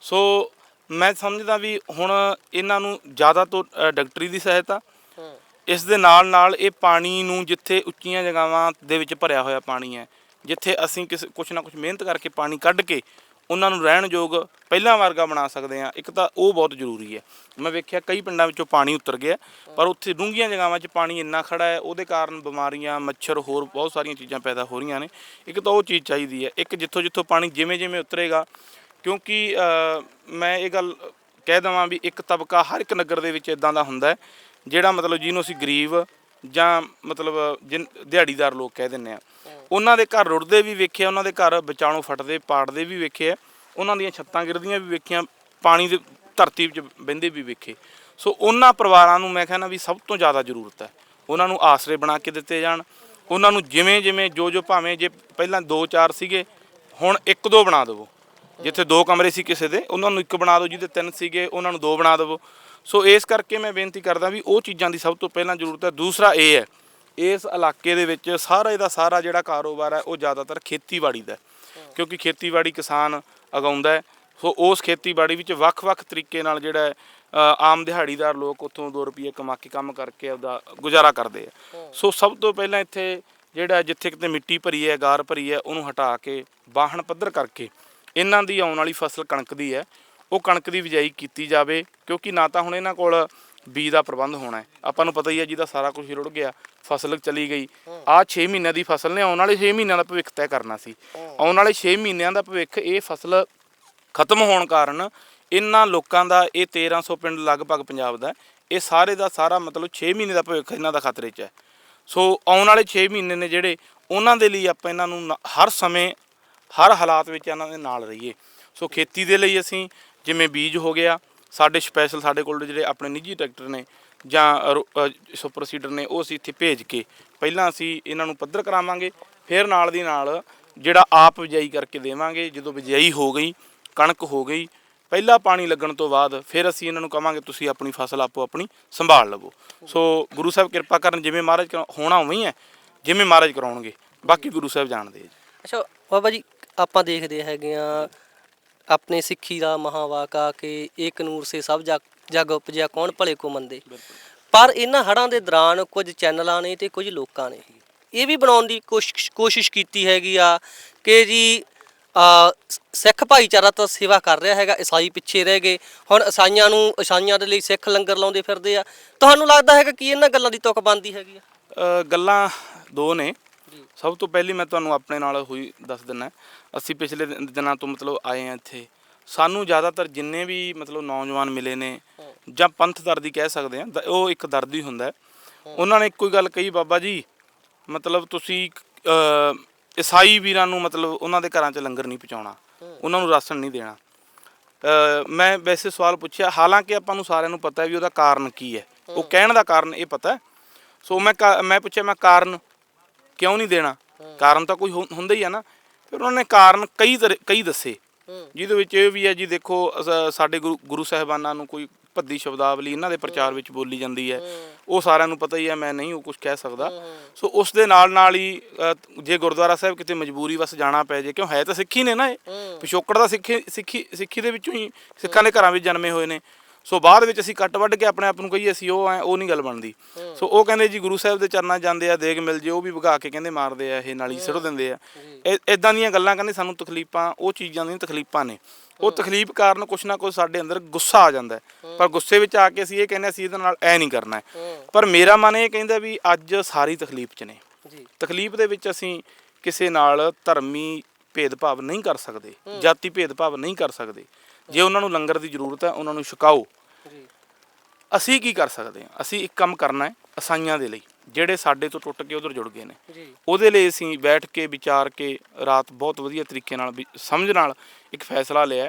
ਸੋ ਮੈਂ ਸਮਝਦਾ ਵੀ ਹੁਣ ਇਹਨਾਂ ਨੂੰ ਜ਼ਿਆਦਾ ਤੋਂ ਡਾਕਟਰੀ ਦੀ ਸਹਾਇਤਾ, ਇਸ ਦੇ ਨਾਲ ਨਾਲ ਇਹ ਪਾਣੀ ਨੂੰ ਜਿੱਥੇ ਉੱਚੀਆਂ ਜਗ੍ਹਾਵਾਂ ਦੇ ਵਿੱਚ ਭਰਿਆ ਹੋਇਆ ਪਾਣੀ ਹੈ, ਜਿੱਥੇ ਅਸੀਂ ਕਿਸ, ਕੁਛ ਨਾ ਕੁਛ ਮਿਹਨਤ ਕਰਕੇ ਪਾਣੀ ਕੱਢ ਕੇ ਉਹਨਾਂ ਨੂੰ ਰਹਿਣ ਯੋਗ ਪਹਿਲਾਂ ਵਰਗਾ ਬਣਾ ਸਕਦੇ ਹਾਂ। ਇੱਕ ਤਾਂ ਉਹ ਬਹੁਤ ਜ਼ਰੂਰੀ ਹੈ। ਮੈਂ ਵੇਖਿਆ ਕਈ ਪਿੰਡਾਂ ਵਿੱਚੋਂ ਪਾਣੀ ਉਤਰ ਗਿਆ, ਪਰ ਉੱਥੇ ਡੂੰਘੀਆਂ ਜਗ੍ਹਾਵਾਂ 'ਚ ਪਾਣੀ ਇੰਨਾ ਖੜਾ ਹੈ, ਉਹਦੇ ਕਾਰਨ ਬਿਮਾਰੀਆਂ, ਮੱਛਰ ਹੋਰ ਬਹੁਤ ਸਾਰੀਆਂ ਚੀਜ਼ਾਂ ਪੈਦਾ ਹੋ ਰਹੀਆਂ ਨੇ। ਇੱਕ ਤਾਂ ਉਹ ਚੀਜ਼ ਚਾਹੀਦੀ ਹੈ, ਇੱਕ ਜਿੱਥੋਂ ਜਿੱਥੋਂ ਪਾਣੀ ਜਿਵੇਂ ਜਿਵੇਂ ਉਤਰੇਗਾ, ਕਿਉਂਕਿ ਮੈਂ ਇਹ ਗੱਲ ਕਹਿ ਦਵਾਂ ਵੀ ਇੱਕ ਤਬਕਾ ਹਰ ਇੱਕ ਨਗਰ ਦੇ ਵਿੱਚ ਇਦਾਂ ਦਾ ਹੁੰਦਾ ਹੈ, ਜਿਹੜਾ ਮਤਲਬ ਜਿਹਨੂੰ ਅਸੀਂ ਗਰੀਬ ਜਾਂ ਮਤਲਬ ਜਿਨ ਦਿਹਾੜੀਦਾਰ ਲੋਕ ਕਹਿ ਦਿੰਨੇ ਆ। ਉਹਨਾਂ ਦੇ ਘਰ ਰੁੜਦੇ ਵੀ ਵੇਖੇ ਆ, ਉਹਨਾਂ ਦੇ ਘਰ ਵਿਚਾਲੋਂ ਫਟਦੇ, ਪਾੜਦੇ ਵੀ ਵੇਖੇ ਆ। ਉਹਨਾਂ ਦੀਆਂ ਛੱਤਾਂ ਗਿਰਦੀਆਂ ਵੀ ਵੇਖੀਆਂ, ਪਾਣੀ ਦੇ ਧਰਤੀ ਵਿੱਚ ਬਹਿੰਦੇ ਵੀ ਵੇਖੇ। ਸੋ ਉਹਨਾਂ ਪਰਿਵਾਰਾਂ ਨੂੰ ਮੈਂ ਕਹਿੰਦਾ ਵੀ ਸਭ ਤੋਂ ਜ਼ਿਆਦਾ ਜ਼ਰੂਰਤ ਹੈ। ਉਹਨਾਂ ਨੂੰ ਆਸਰੇ ਬਣਾ ਕੇ ਦਿੱਤੇ ਜਾਣ। ਉਹਨਾਂ ਨੂੰ ਜਿਵੇਂ ਜਿਵੇਂ ਜੋ ਜੋ ਭਾਵੇਂ ਜੇ ਪਹਿਲਾਂ 2-4 ਸੀਗੇ, ਹੁਣ 1-2 ਬਣਾ ਦੇਵੋ। ਜਿੱਥੇ ਦੋ ਕਮਰੇ ਸੀ ਕਿਸੇ ਦੇ, ਉਹਨਾਂ ਨੂੰ ਇੱਕ ਬਣਾ ਦਿਓ, ਜਿਹਦੇ ਤਿੰਨ ਸੀਗੇ, ਉਹਨਾਂ ਨੂੰ ਦੋ ਬਣਾ ਦਿਵੋ। ਸੋ ਇਸ ਕਰਕੇ ਮੈਂ ਬੇਨਤੀ ਕਰਦਾ ਵੀ ਉਹ ਚੀਜ਼ਾਂ ਦੀ ਸਭ ਤੋਂ ਪਹਿਲਾਂ ਜ਼ਰੂਰਤ ਹੈ। ਦੂਸਰਾ ਇਹ ਹੈ, ਇਸ ਇਲਾਕੇ ਦੇ ਵਿੱਚ ਸਾਰਾ ਦਾ ਸਾਰਾ ਜਿਹੜਾ ਕਾਰੋਬਾਰ ਹੈ, ਉਹ ਜ਼ਿਆਦਾਤਰ ਖੇਤੀਬਾੜੀ ਦਾ ਕਿਉਂਕਿ ਖੇਤੀਬਾੜੀ ਕਿਸਾਨ ਉਗਾਉਂਦਾ ਹੈ। ਸੋ ਉਸ ਖੇਤੀਬਾੜੀ ਵਿੱਚ ਵੱਖ-ਵੱਖ ਤਰੀਕੇ ਨਾਲ ਜਿਹੜਾ ਆਮ ਦਿਹਾੜੀਦਾਰ ਲੋਕ ਉੱਥੋਂ 2 ਰੁਪਏ ਕਮਾ ਕੇ ਕੰਮ ਕਰਕੇ ਆਪਦਾ ਗੁਜ਼ਾਰਾ ਕਰਦੇ ਆ। ਸੋ ਸਭ ਤੋਂ ਪਹਿਲਾਂ ਇੱਥੇ ਜਿਹੜਾ ਜਿੱਥੇ ਕਿਤੇ ਮਿੱਟੀ ਭਰੀ ਹੈ, ਗਾਰ ਭਰੀ ਹੈ, ਉਹਨੂੰ ਹਟਾ ਕੇ ਬਾਹਣ ਪੱਧਰ ਕਰਕੇ ਇਹਨਾਂ ਦੀ ਆਉਣ ਵਾਲੀ ਫਸਲ ਕਣਕ ਦੀ ਹੈ। ਉਹ ਕਣਕ ਦੀ ਬਿਜਾਈ ਕੀਤੀ ਜਾਵੇ ਕਿਉਂਕਿ ਨਾ ਤਾਂ ਹੁਣ ਇਹਨਾਂ ਕੋਲ ਬੀਜ ਦਾ ਪ੍ਰਬੰਧ ਹੋਣਾ ਹੈ। ਆਪਾਂ ਨੂੰ ਪਤਾ ਹੀ ਹੈ ਜਿਹਦਾ ਸਾਰਾ ਕੁਝ ਰੁੜ ਗਿਆ ਫਸਲ ਚਲੀ ਗਈ। ਆਹ 6 ਮਹੀਨਿਆਂ ਦੀ ਫਸਲ ਨੇ ਆਉਣ ਵਾਲੇ 6 ਮਹੀਨਿਆਂ ਦਾ ਭਵਿੱਖ ਤੈਅ ਕਰਨਾ ਸੀ। ਆਉਣ ਵਾਲੇ 6 ਮਹੀਨਿਆਂ ਦਾ ਭਵਿੱਖ ਇਹ ਫਸਲ ਖਤਮ ਹੋਣ ਕਾਰਨ ਇਹਨਾਂ ਲੋਕਾਂ ਦਾ ਇਹ 1300 ਪਿੰਡ ਲਗਭਗ ਪੰਜਾਬ ਦਾ ਇਹ ਸਾਰੇ ਦਾ ਸਾਰਾ ਮਤਲਬ 6 ਮਹੀਨੇ ਦਾ ਭਵਿੱਖ ਇਹਨਾਂ ਦਾ ਖਤਰੇ 'ਚ ਹੈ। ਸੋ ਆਉਣ ਵਾਲੇ 6 ਮਹੀਨੇ ਨੇ ਜਿਹੜੇ ਉਹਨਾਂ ਦੇ ਲਈ ਆਪਾਂ ਇਹਨਾਂ ਨਾ- ਹਰ ਸਮੇਂ ਹਰ ਹਾਲਾਤ ਵਿੱਚ ਇਹਨਾਂ ਦੇ ਨਾਲ ਰਹੀਏ। ਸੋ ਖੇਤੀ ਦੇ ਲਈ ਅਸੀਂ ਜਿਵੇਂ ਬੀਜ ਹੋ ਗਿਆ ਸਾਡੇ ਸਪੈਸ਼ਲ ਸਾਡੇ ਕੋਲ ਜਿਹੜੇ ਆਪਣੇ ਨਿੱਜੀ ਟਰੈਕਟਰ ਨੇ ਜਾਂ ਰੋ- ਅ, ਸੁਪਰ ਸੀਡਰ ਨੇ ਉਹ ਅਸੀਂ ਇੱਥੇ ਭੇਜ ਕੇ ਪਹਿਲਾਂ ਅਸੀਂ ਇਹਨਾਂ ਨੂੰ ਪੱਧਰ ਕਰਾਵਾਂਗੇ ਫਿਰ ਨਾਲ ਦੀ ਨਾਲ ਜਿਹੜਾ ਆਪ ਬਿਜਾਈ ਕਰਕੇ ਦੇਵਾਂਗੇ ਜਦੋਂ ਬਿਜਾਈ ਹੋ ਗਈ ਕਣਕ ਹੋ ਗਈ ਪਹਿਲਾ ਪਾਣੀ ਲੱਗਣ ਤੋਂ ਬਾਅਦ ਫਿਰ ਅਸੀਂ ਇਹਨਾਂ ਨੂੰ ਕਵਾਂਗੇ ਤੁਸੀਂ ਆਪਣੀ ਫਸਲ ਆਪੋ ਆਪਣੀ ਸੰਭਾਲ ਲਵੋ। ਸੋ ਗੁਰੂ ਸਾਹਿਬ ਕਿਰਪਾ ਕਰਨ ਜਿਵੇਂ ਮਹਾਰਾਜ ਕਰਾ- ਹੋਣਾ ਉਵੇਂ ਹੀ ਹੈ ਜਿਵੇਂ ਮਹਾਰਾਜ ਕਰਾਉਣਗੇ ਬਾਕੀ ਗੁਰੂ ਸਾਹਿਬ ਜਾਣਦੇ ਜੀ। ਅੱਛਾ ਬਾਬਾ ਜੀ ਆਪਾਂ ਦੇਖਦੇ ਹੈਗੇ ਆ ਆਪਣੇ ਸਿੱਖੀ ਦਾ ਮਹਾਵਾਕਾ ਕਿ ਏਕ ਨੂਰ ਸੇ ਸਭ ਜਗ ਜਗ ਉਪਜਿਆ ਕੌਣ ਭਲੇ ਕੋ ਮੰਦੇ? ਪਰ ਇਹਨਾਂ ਹੜਾਂ ਦੇ ਦੌਰਾਨ ਕੁਝ ਚੈਨਲਾਂ ਨੇ ਤੇ ਕੁਝ ਲੋਕਾਂ ਨੇ ਇਹ ਵੀ ਬਣਾਉਣ ਦੀ ਕੋਸ਼ਿਸ਼ ਕੀਤੀ ਹੈਗੀ ਆ ਕਿ ਜੀ ਆ ਸਿੱਖ ਭਾਈਚਾਰਾ ਤਾਂ ਸੇਵਾ ਕਰ ਰਿਹਾ ਹੈਗਾ ਈਸਾਈ ਪਿੱਛੇ ਰਹਿ ਗਏ ਹੁਣ ਈਸਾਈਆਂ ਨੂੰ ਈਸਾਈਆਂ ਦੇ ਲਈ ਸਿੱਖ ਲੰਗਰ ਲਾਉਂਦੇ ਫਿਰਦੇ ਆ। ਤੁਹਾਨੂੰ ਲੱਗਦਾ ਹੈਗਾ ਕਿ ਇਹਨਾਂ ਗੱਲਾਂ ਦੀ ਤੁਕ ਬੰਦੀ ਹੈਗੀ ਆ? ਗੱਲਾਂ ਦੋ ਨੇ। ਸਭ ਤੋਂ ਪਹਿਲੀ ਮੈਂ ਤੁਹਾਨੂੰ ਆਪਣੇ ਨਾਲ ਹੋਈ ਦੱਸ ਦਿੰਨਾ ਅਸੀਂ ਪਿਛਲੇ ਦਿਨ- ਦਿਨਾਂ ਤੋਂ ਮਤਲਬ ਆਏ ਆ ਇੱਥੇ। ਸਾਨੂੰ ਜ਼ਿਆਦਾਤਰ ਜਿੰਨੇ ਵੀ ਮਤਲਬ ਨੌਜਵਾਨ ਮਿਲੇ ਨੇ ਜਾਂ ਪੰਥ ਦਰਦੀ ਕਹਿ ਸਕਦੇ ਆ ਉਹ ਇੱਕ ਦਰਦ ਹੁੰਦਾ ਹੈ। ਉਹਨਾਂ ਨੇ ਇੱਕੋ ਹੀ ਗੱਲ ਕਹੀ ਬਾਬਾ ਜੀ ਮਤਲਬ ਤੁਸੀਂ ਅ, ਈਸਾਈ ਵੀਰਾਂ ਨੂੰ ਮਤਲਬ ਉਹਨਾਂ ਦੇ ਘਰਾਂ 'ਚ ਲੰਗਰ ਨਹੀਂ ਪਹੁੰਚਾਉਣਾ। ਉਹਨਾਂ ਨੂੰ ਰਾਸ਼ਨ ਨਹੀਂ ਦੇਣਾ। ਅ, ਮੈਂ ਵੈਸੇ ਸਵਾਲ ਪੁੱਛਿਆ ਹਾਲਾਂਕਿ ਆਪਾਂ ਨੂੰ ਸਾਰਿਆਂ ਨੂੰ ਪਤਾ ਹੈ ਵੀ ਉਹਦਾ ਕਾਰਨ ਕੀ ਹੈ। ਉਹ ਕਹਿਣ ਦਾ ਕਾਰਨ ਇਹ ਪਤਾ ਹੈ। ਸੋ ਮੈਂ ਕਾ- ਮੈਂ ਪੁੱਛਿਆ ਮੈਂ ਕਾਰਨ ਕਿਉਂ ਨਹੀਂ ਦੇਣਾ? ਕਾਰਨ ਤਾਂ ਕੋਈ ਹੁੰ- ਹੁੰਦਾ ਹੀ ਆ ਨਾ। ਫਿਰ ਉਹਨਾਂ ਨੇ ਕਾਰਨ ਕਈ ਤਰ- ਕਈ ਦੱਸੇ। ਜਿਹਦੇ ਵਿੱਚ ਇਹ ਵੀ ਹੈ ਜੀ ਦੇਖੋ ਅਸ- ਸਾਡੇ ਗੁਰੂ ਗੁਰੂ ਸਾਹਿਬਾਨਾਂ ਨੂੰ ਕੋਈ ਭੱਦੀ ਸ਼ਬਦਾਵਲੀ ਇਹਨਾਂ ਦੇ ਪ੍ਰਚਾਰ ਵਿੱਚ ਬੋਲੀ ਜਾਂਦੀ ਹੈ। ਉਹ ਸਾਰਿਆਂ ਨੂੰ ਪਤਾ ਹੀ ਹੈ ਮੈਂ ਨਹੀਂ ਉਹ ਕੁਝ ਕਹਿ ਸਕਦਾ। ਸੋ ਉਸ ਦੇ ਨਾਲ ਨਾਲ ਹੀ ਅ, ਜੇ ਗੁਰਦੁਆਰਾ ਸਾਹਿਬ ਕਿਤੇ ਮਜਬੂਰੀ ਵਸ ਜਾਣਾ ਪੈ ਜੇ ਕਿਉਂ ਹੈ ਤਾਂ ਸਿੱਖੀ ਨੇ ਨਾ ਇਹ। ਪਿਛੋਕੜ ਦਾ ਸਿੱਖੀ ਸਿੱਖੀ ਸਿੱਖੀ ਦੇ ਵਿੱਚੋਂ ਹੀ ਸਿੱਖਾਂ ਦੇ ਘਰਾਂ ਵਿੱਚ ਜਨਮੇ ਹੋਏ ਨੇ। ਸੋ ਬਾਅਦ ਵਿੱਚ ਅਸੀਂ ਕੱਟ ਵੱਢ ਕੇ ਆਪਣੇ ਆਪ ਨੂੰ ਕਹੀਏ ਅਸੀਂ ਉਹ ਆ ਉਹ ਨਹੀਂ ਗੱਲ ਬਣਦੀ। ਸੋ ਉਹ ਕਹਿੰਦੇ ਜੀ ਗੁਰੂ ਸਾਹਿਬ ਦੇ ਚਰਨਾਂ ਜਾਂਦੇ ਆ ਦੇਗ ਮਿਲ ਜੇ ਉਹ ਵੀ ਭਗਾ ਕੇ ਕਹਿੰਦੇ ਮਾਰਦੇ ਆ ਇਹ ਨਾਲੀ ਸਿੱਟ ਦਿੰਦੇ ਆ। ਇਦਾਂ ਦੀਆਂ ਗੱਲਾਂ ਕਹਿੰਦੇ ਸਾਨੂੰ ਤਕਲੀਫਾਂ ਉਹ ਚੀਜ਼ਾਂ ਦੀਆਂ ਤਕਲੀਫਾਂ ਨੇ। ਉਹ ਤਕਲੀਫ ਕਾਰਨ ਕੁਛ ਨਾ ਕੁਛ ਸਾਡੇ ਅੰਦਰ ਗੁੱਸਾ ਆ ਜਾਂਦਾ ਪਰ ਗੁੱਸੇ ਵਿੱਚ ਆ ਕੇ ਅਸੀਂ ਇਹ ਕਹਿੰਦੇ ਅਸੀਂ ਇਹਦੇ ਨਾਲ ਐ ਨਹੀਂ ਕਰਨਾ ਪਰ ਮੇਰਾ ਮਨ ਇਹ ਕਹਿੰਦਾ ਵੀ ਅੱਜ ਸਾਰੀ ਤਕਲੀਫ 'ਚ ਨੇ। ਜੀ। ਤਕਲੀਫ ਦੇ ਵਿੱਚ ਅਸੀਂ ਕਿਸੇ ਨਾਲ ਧਰਮੀ ਭੇਦਭਾਵ ਨਹੀਂ ਕਰ ਸਕਦੇ ਜਾਤੀ ਭੇਦਭਾਵ ਨਹੀਂ ਕਰ ਸਕਦੇ। ਜੇ ਉਹਨਾਂ ਨੂੰ ਲੰਗਰ ਦੀ ਜ਼ਰੂਰਤ ਹੈ ਉਹਨਾਂ ਨੂੰ ਛਕਾਓ। ਅਸੀਂ ਕੀ ਕਰ ਸਕਦੇ ਹਾਂ? ਅਸੀਂ ਇੱਕ ਕੰਮ ਕਰਨਾ ਹੈ ਅਸਾਈਆਂ ਦੇ ਲਈ ਜਿਹੜੇ ਸਾਡੇ ਤੋਂ ਟੁੱਟ ਕੇ ਉਧਰ ਜੁੜ ਗਏ ਨੇ। ਉਹਦੇ ਲਈ ਅਸੀਂ ਬੈਠ ਕੇ ਵਿਚਾਰ ਕੇ ਰਾਤ ਬਹੁਤ ਵਧੀਆ ਤਰੀਕੇ ਨਾਲ ਸਮਝ ਨਾਲ ਇੱਕ ਫੈਸਲਾ ਲਿਆ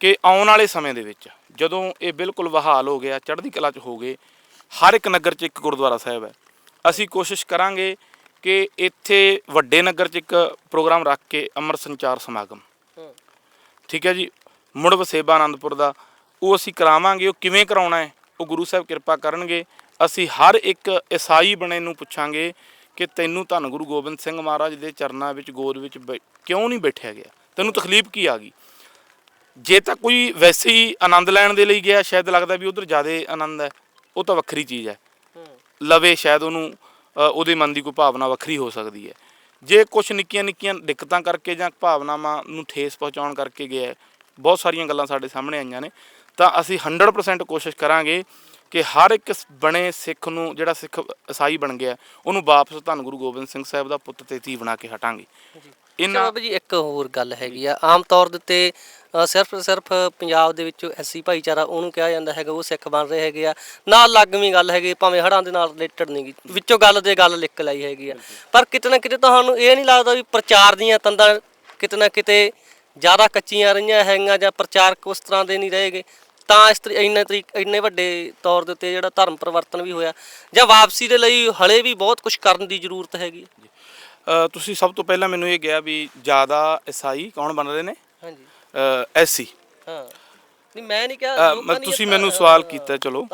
ਕਿ ਆਉਣ ਵਾਲੇ ਸਮੇਂ ਦੇ ਵਿੱਚ ਜਦੋਂ ਇਹ ਬਿਲਕੁਲ ਬਹਾਲ ਹੋ ਗਿਆ ਚੜ੍ਹਦੀ ਕਲਾ 'ਚ ਹੋ ਗਏ ਹਰ ਇੱਕ ਨਗਰ 'ਚ ਇੱਕ ਗੁਰਦੁਆਰਾ ਸਾਹਿਬ ਹੈ। ਅਸੀਂ ਕੋਸ਼ਿਸ਼ ਕਰਾਂਗੇ ਕਿ ਇੱਥੇ ਵੱਡੇ ਨਗਰ 'ਚ ਇੱਕ ਪ੍ਰੋਗਰਾਮ ਰੱਖ ਕੇ ਅਮਰ ਸੰਚਾਰ ਸਮਾਗਮ। ਠੀਕ ਹੈ ਜੀ? ਮੁੜ ਵਸੇਬਾ ਆਨੰਦਪੁਰ ਦਾ ਉਹ ਅਸੀਂ ਕਰਾਵਾਂਗੇ ਉਹ ਕਿਵੇਂ ਕਰਾਉਣਾ ਹੈ ਉਹ ਗੁਰੂ ਸਾਹਿਬ ਕਿਰਪਾ ਕਰਨਗੇ। ਅਸੀਂ ਹਰ ਇੱਕ ਈਸਾਈ ਬਣੇ ਨੂੰ ਪੁੱਛਾਂਗੇ ਕਿ ਤੈਨੂੰ ਧੰਨ ਗੁਰੂ ਗੋਬਿੰਦ ਸਿੰਘ ਮਹਾਰਾਜ ਦੇ ਚਰਨਾਂ ਵਿੱਚ ਗੋਦ ਵਿੱਚ ਕਿਉਂ ਨਹੀਂ ਬੈਠਿਆ ਗਿਆ? ਤੈਨੂੰ ਤਕਲੀਫ ਕੀ ਆ ਗਈ? ਜੇ ਤਾਂ ਕੋਈ ਵੈਸੇ ਹੀ ਆਨੰਦ ਲੈਣ ਦੇ ਲਈ ਗਿਆ ਸ਼ਾਇਦ ਲੱਗਦਾ ਵੀ ਉਧਰ ਜ਼ਿਆਦਾ ਆਨੰਦ ਹੈ ਉਹ ਤਾਂ ਵੱਖਰੀ ਚੀਜ਼ ਹੈ। ਲਵੇ ਸ਼ਾਇਦ ਉਹਨੂੰ ਉਹਦੇ ਮਨ ਦੀ ਕੋਈ ਭਾਵਨਾ ਵੱਖਰੀ ਹੋ ਸਕਦੀ ਹੈ। ਜੇ ਕੁਝ ਨਿੱਕੀਆਂ ਨਿੱਕੀਆਂ ਦਿੱਕਤਾਂ ਕਰਕੇ ਜਾਂ ਭਾਵਨਾਵਾਂ ਨੂੰ ਠੇਸ ਪਹੁੰਚਾਉਣ ਕਰਕੇ ਗਿਆ ਬਹੁਤ ਸਾਰੀਆਂ ਗੱਲਾਂ ਸਾਡੇ ਸਾਹਮਣੇ ਆਈਆਂ ਨੇ। ਤਾਂ ਅਸੀਂ 100% ਕੋਸ਼ਿਸ਼ ਕਰਾਂਗੇ ਕਿ ਹਰ ਇੱਕ ਬਣੇ ਸਿੱਖ ਨੂੰ ਜਿਹੜਾ ਸਿੱਖ ਈਸਾਈ ਬਣ ਗਿਆ ਉਹਨੂੰ ਵਾਪਸ ਧੰਨ ਗੁਰੂ ਗੋਬਿੰਦ ਸਿੰਘ ਸਾਹਿਬ ਦਾ ਪੁੱਤ ਤੇ ਧੀ ਬਣਾ ਕੇ ਹਟਾਂਗੇ। ਇਹਨਾਂ ਬਾਬਾ ਜੀ ਇੱਕ ਹੋਰ ਗੱਲ ਹੈਗੀ ਆ। ਆਮ ਤੌਰ ਦੇ ਉੱਤੇ ਸਿਰਫ ਸਿਰਫ ਪੰਜਾਬ ਦੇ ਵਿੱਚ ਐਸੀ ਭਾਈਚਾਰਾ ਉਹਨੂੰ ਕਿਹਾ ਜਾਂਦਾ ਹੈਗਾ ਉਹ ਸਿੱਖ ਬਣ ਰਹੇ ਹੈਗੇ ਆ। ਨਾਲ ਲੱਗਵੀਂ ਗੱਲ ਹੈਗੀ ਭਾਵੇਂ ਹੜਾਂ ਦੇ ਨਾਲ ਰਿਲੇਟਡ ਨਹੀਂ ਵਿੱਚੋਂ ਗੱਲ ਦੇ ਗੱਲ ਲਿਖ ਲਈ ਹੈਗੀ ਆ। ਪਰ ਕਿਤੇ ਨਾ ਕਿਤੇ ਤੁਹਾਨੂੰ ਇਹ ਨਹੀਂ ਲੱਗਦਾ ਵੀ ਪ੍ਰਚਾਰ ਦੀਆਂ ਤੰਦਾਂ ਕਿਤੇ ਨਾ ਕਿਤੇ ਜ਼ਿਆਦਾ ਕੱਚੀਆਂ ਰਹੀਆਂ ਹੈਗੀਆਂ ਜਾਂ ਪ੍ਰਚਾਰਕ ਉਸ ਤਰ੍ਹਾਂ ਦੇ ਨਹੀਂ ਰਹੇਗੇ। ਤਾਂ ਇਸ ਤਰੀ ਇੰਨੇ ਤਰੀਕ ਇੰਨੇ ਵੱਡੇ ਤੌਰ ਦੇ ਉੱਤੇ ਜਿਹੜਾ ਧਰਮ ਪਰਿਵਰਤਨ ਵੀ ਹੋਇਆ ਜਾਂ ਵਾਪਸੀ ਦੇ ਲਈ ਹਲੇ ਵੀ ਬਹੁਤ ਕੁਝ ਕਰਨ ਦੀ ਜ਼ਰੂਰਤ ਹੈਗੀ ਤੁਸੀਂ ਸਭ ਤੋਂ ਪਹਿਲਾਂ ਮੈਨੂੰ ਇਹ ਕਿਹਾ ਵੀ ਜ਼ਿਆਦਾ ਈਸਾਈ ਕੌਣ ਬਣ ਰਹੇ ਨੇ? ਹਾਂਜੀ। ਐਸੀ ਹਾਂ। ਨਹੀਂ ਮੈਂ ਨਹੀਂ ਕਿਹਾ ਤੁਸੀਂ ਮੈਨੂੰ ਸਵਾਲ ਕੀਤਾ ਚਲੋ।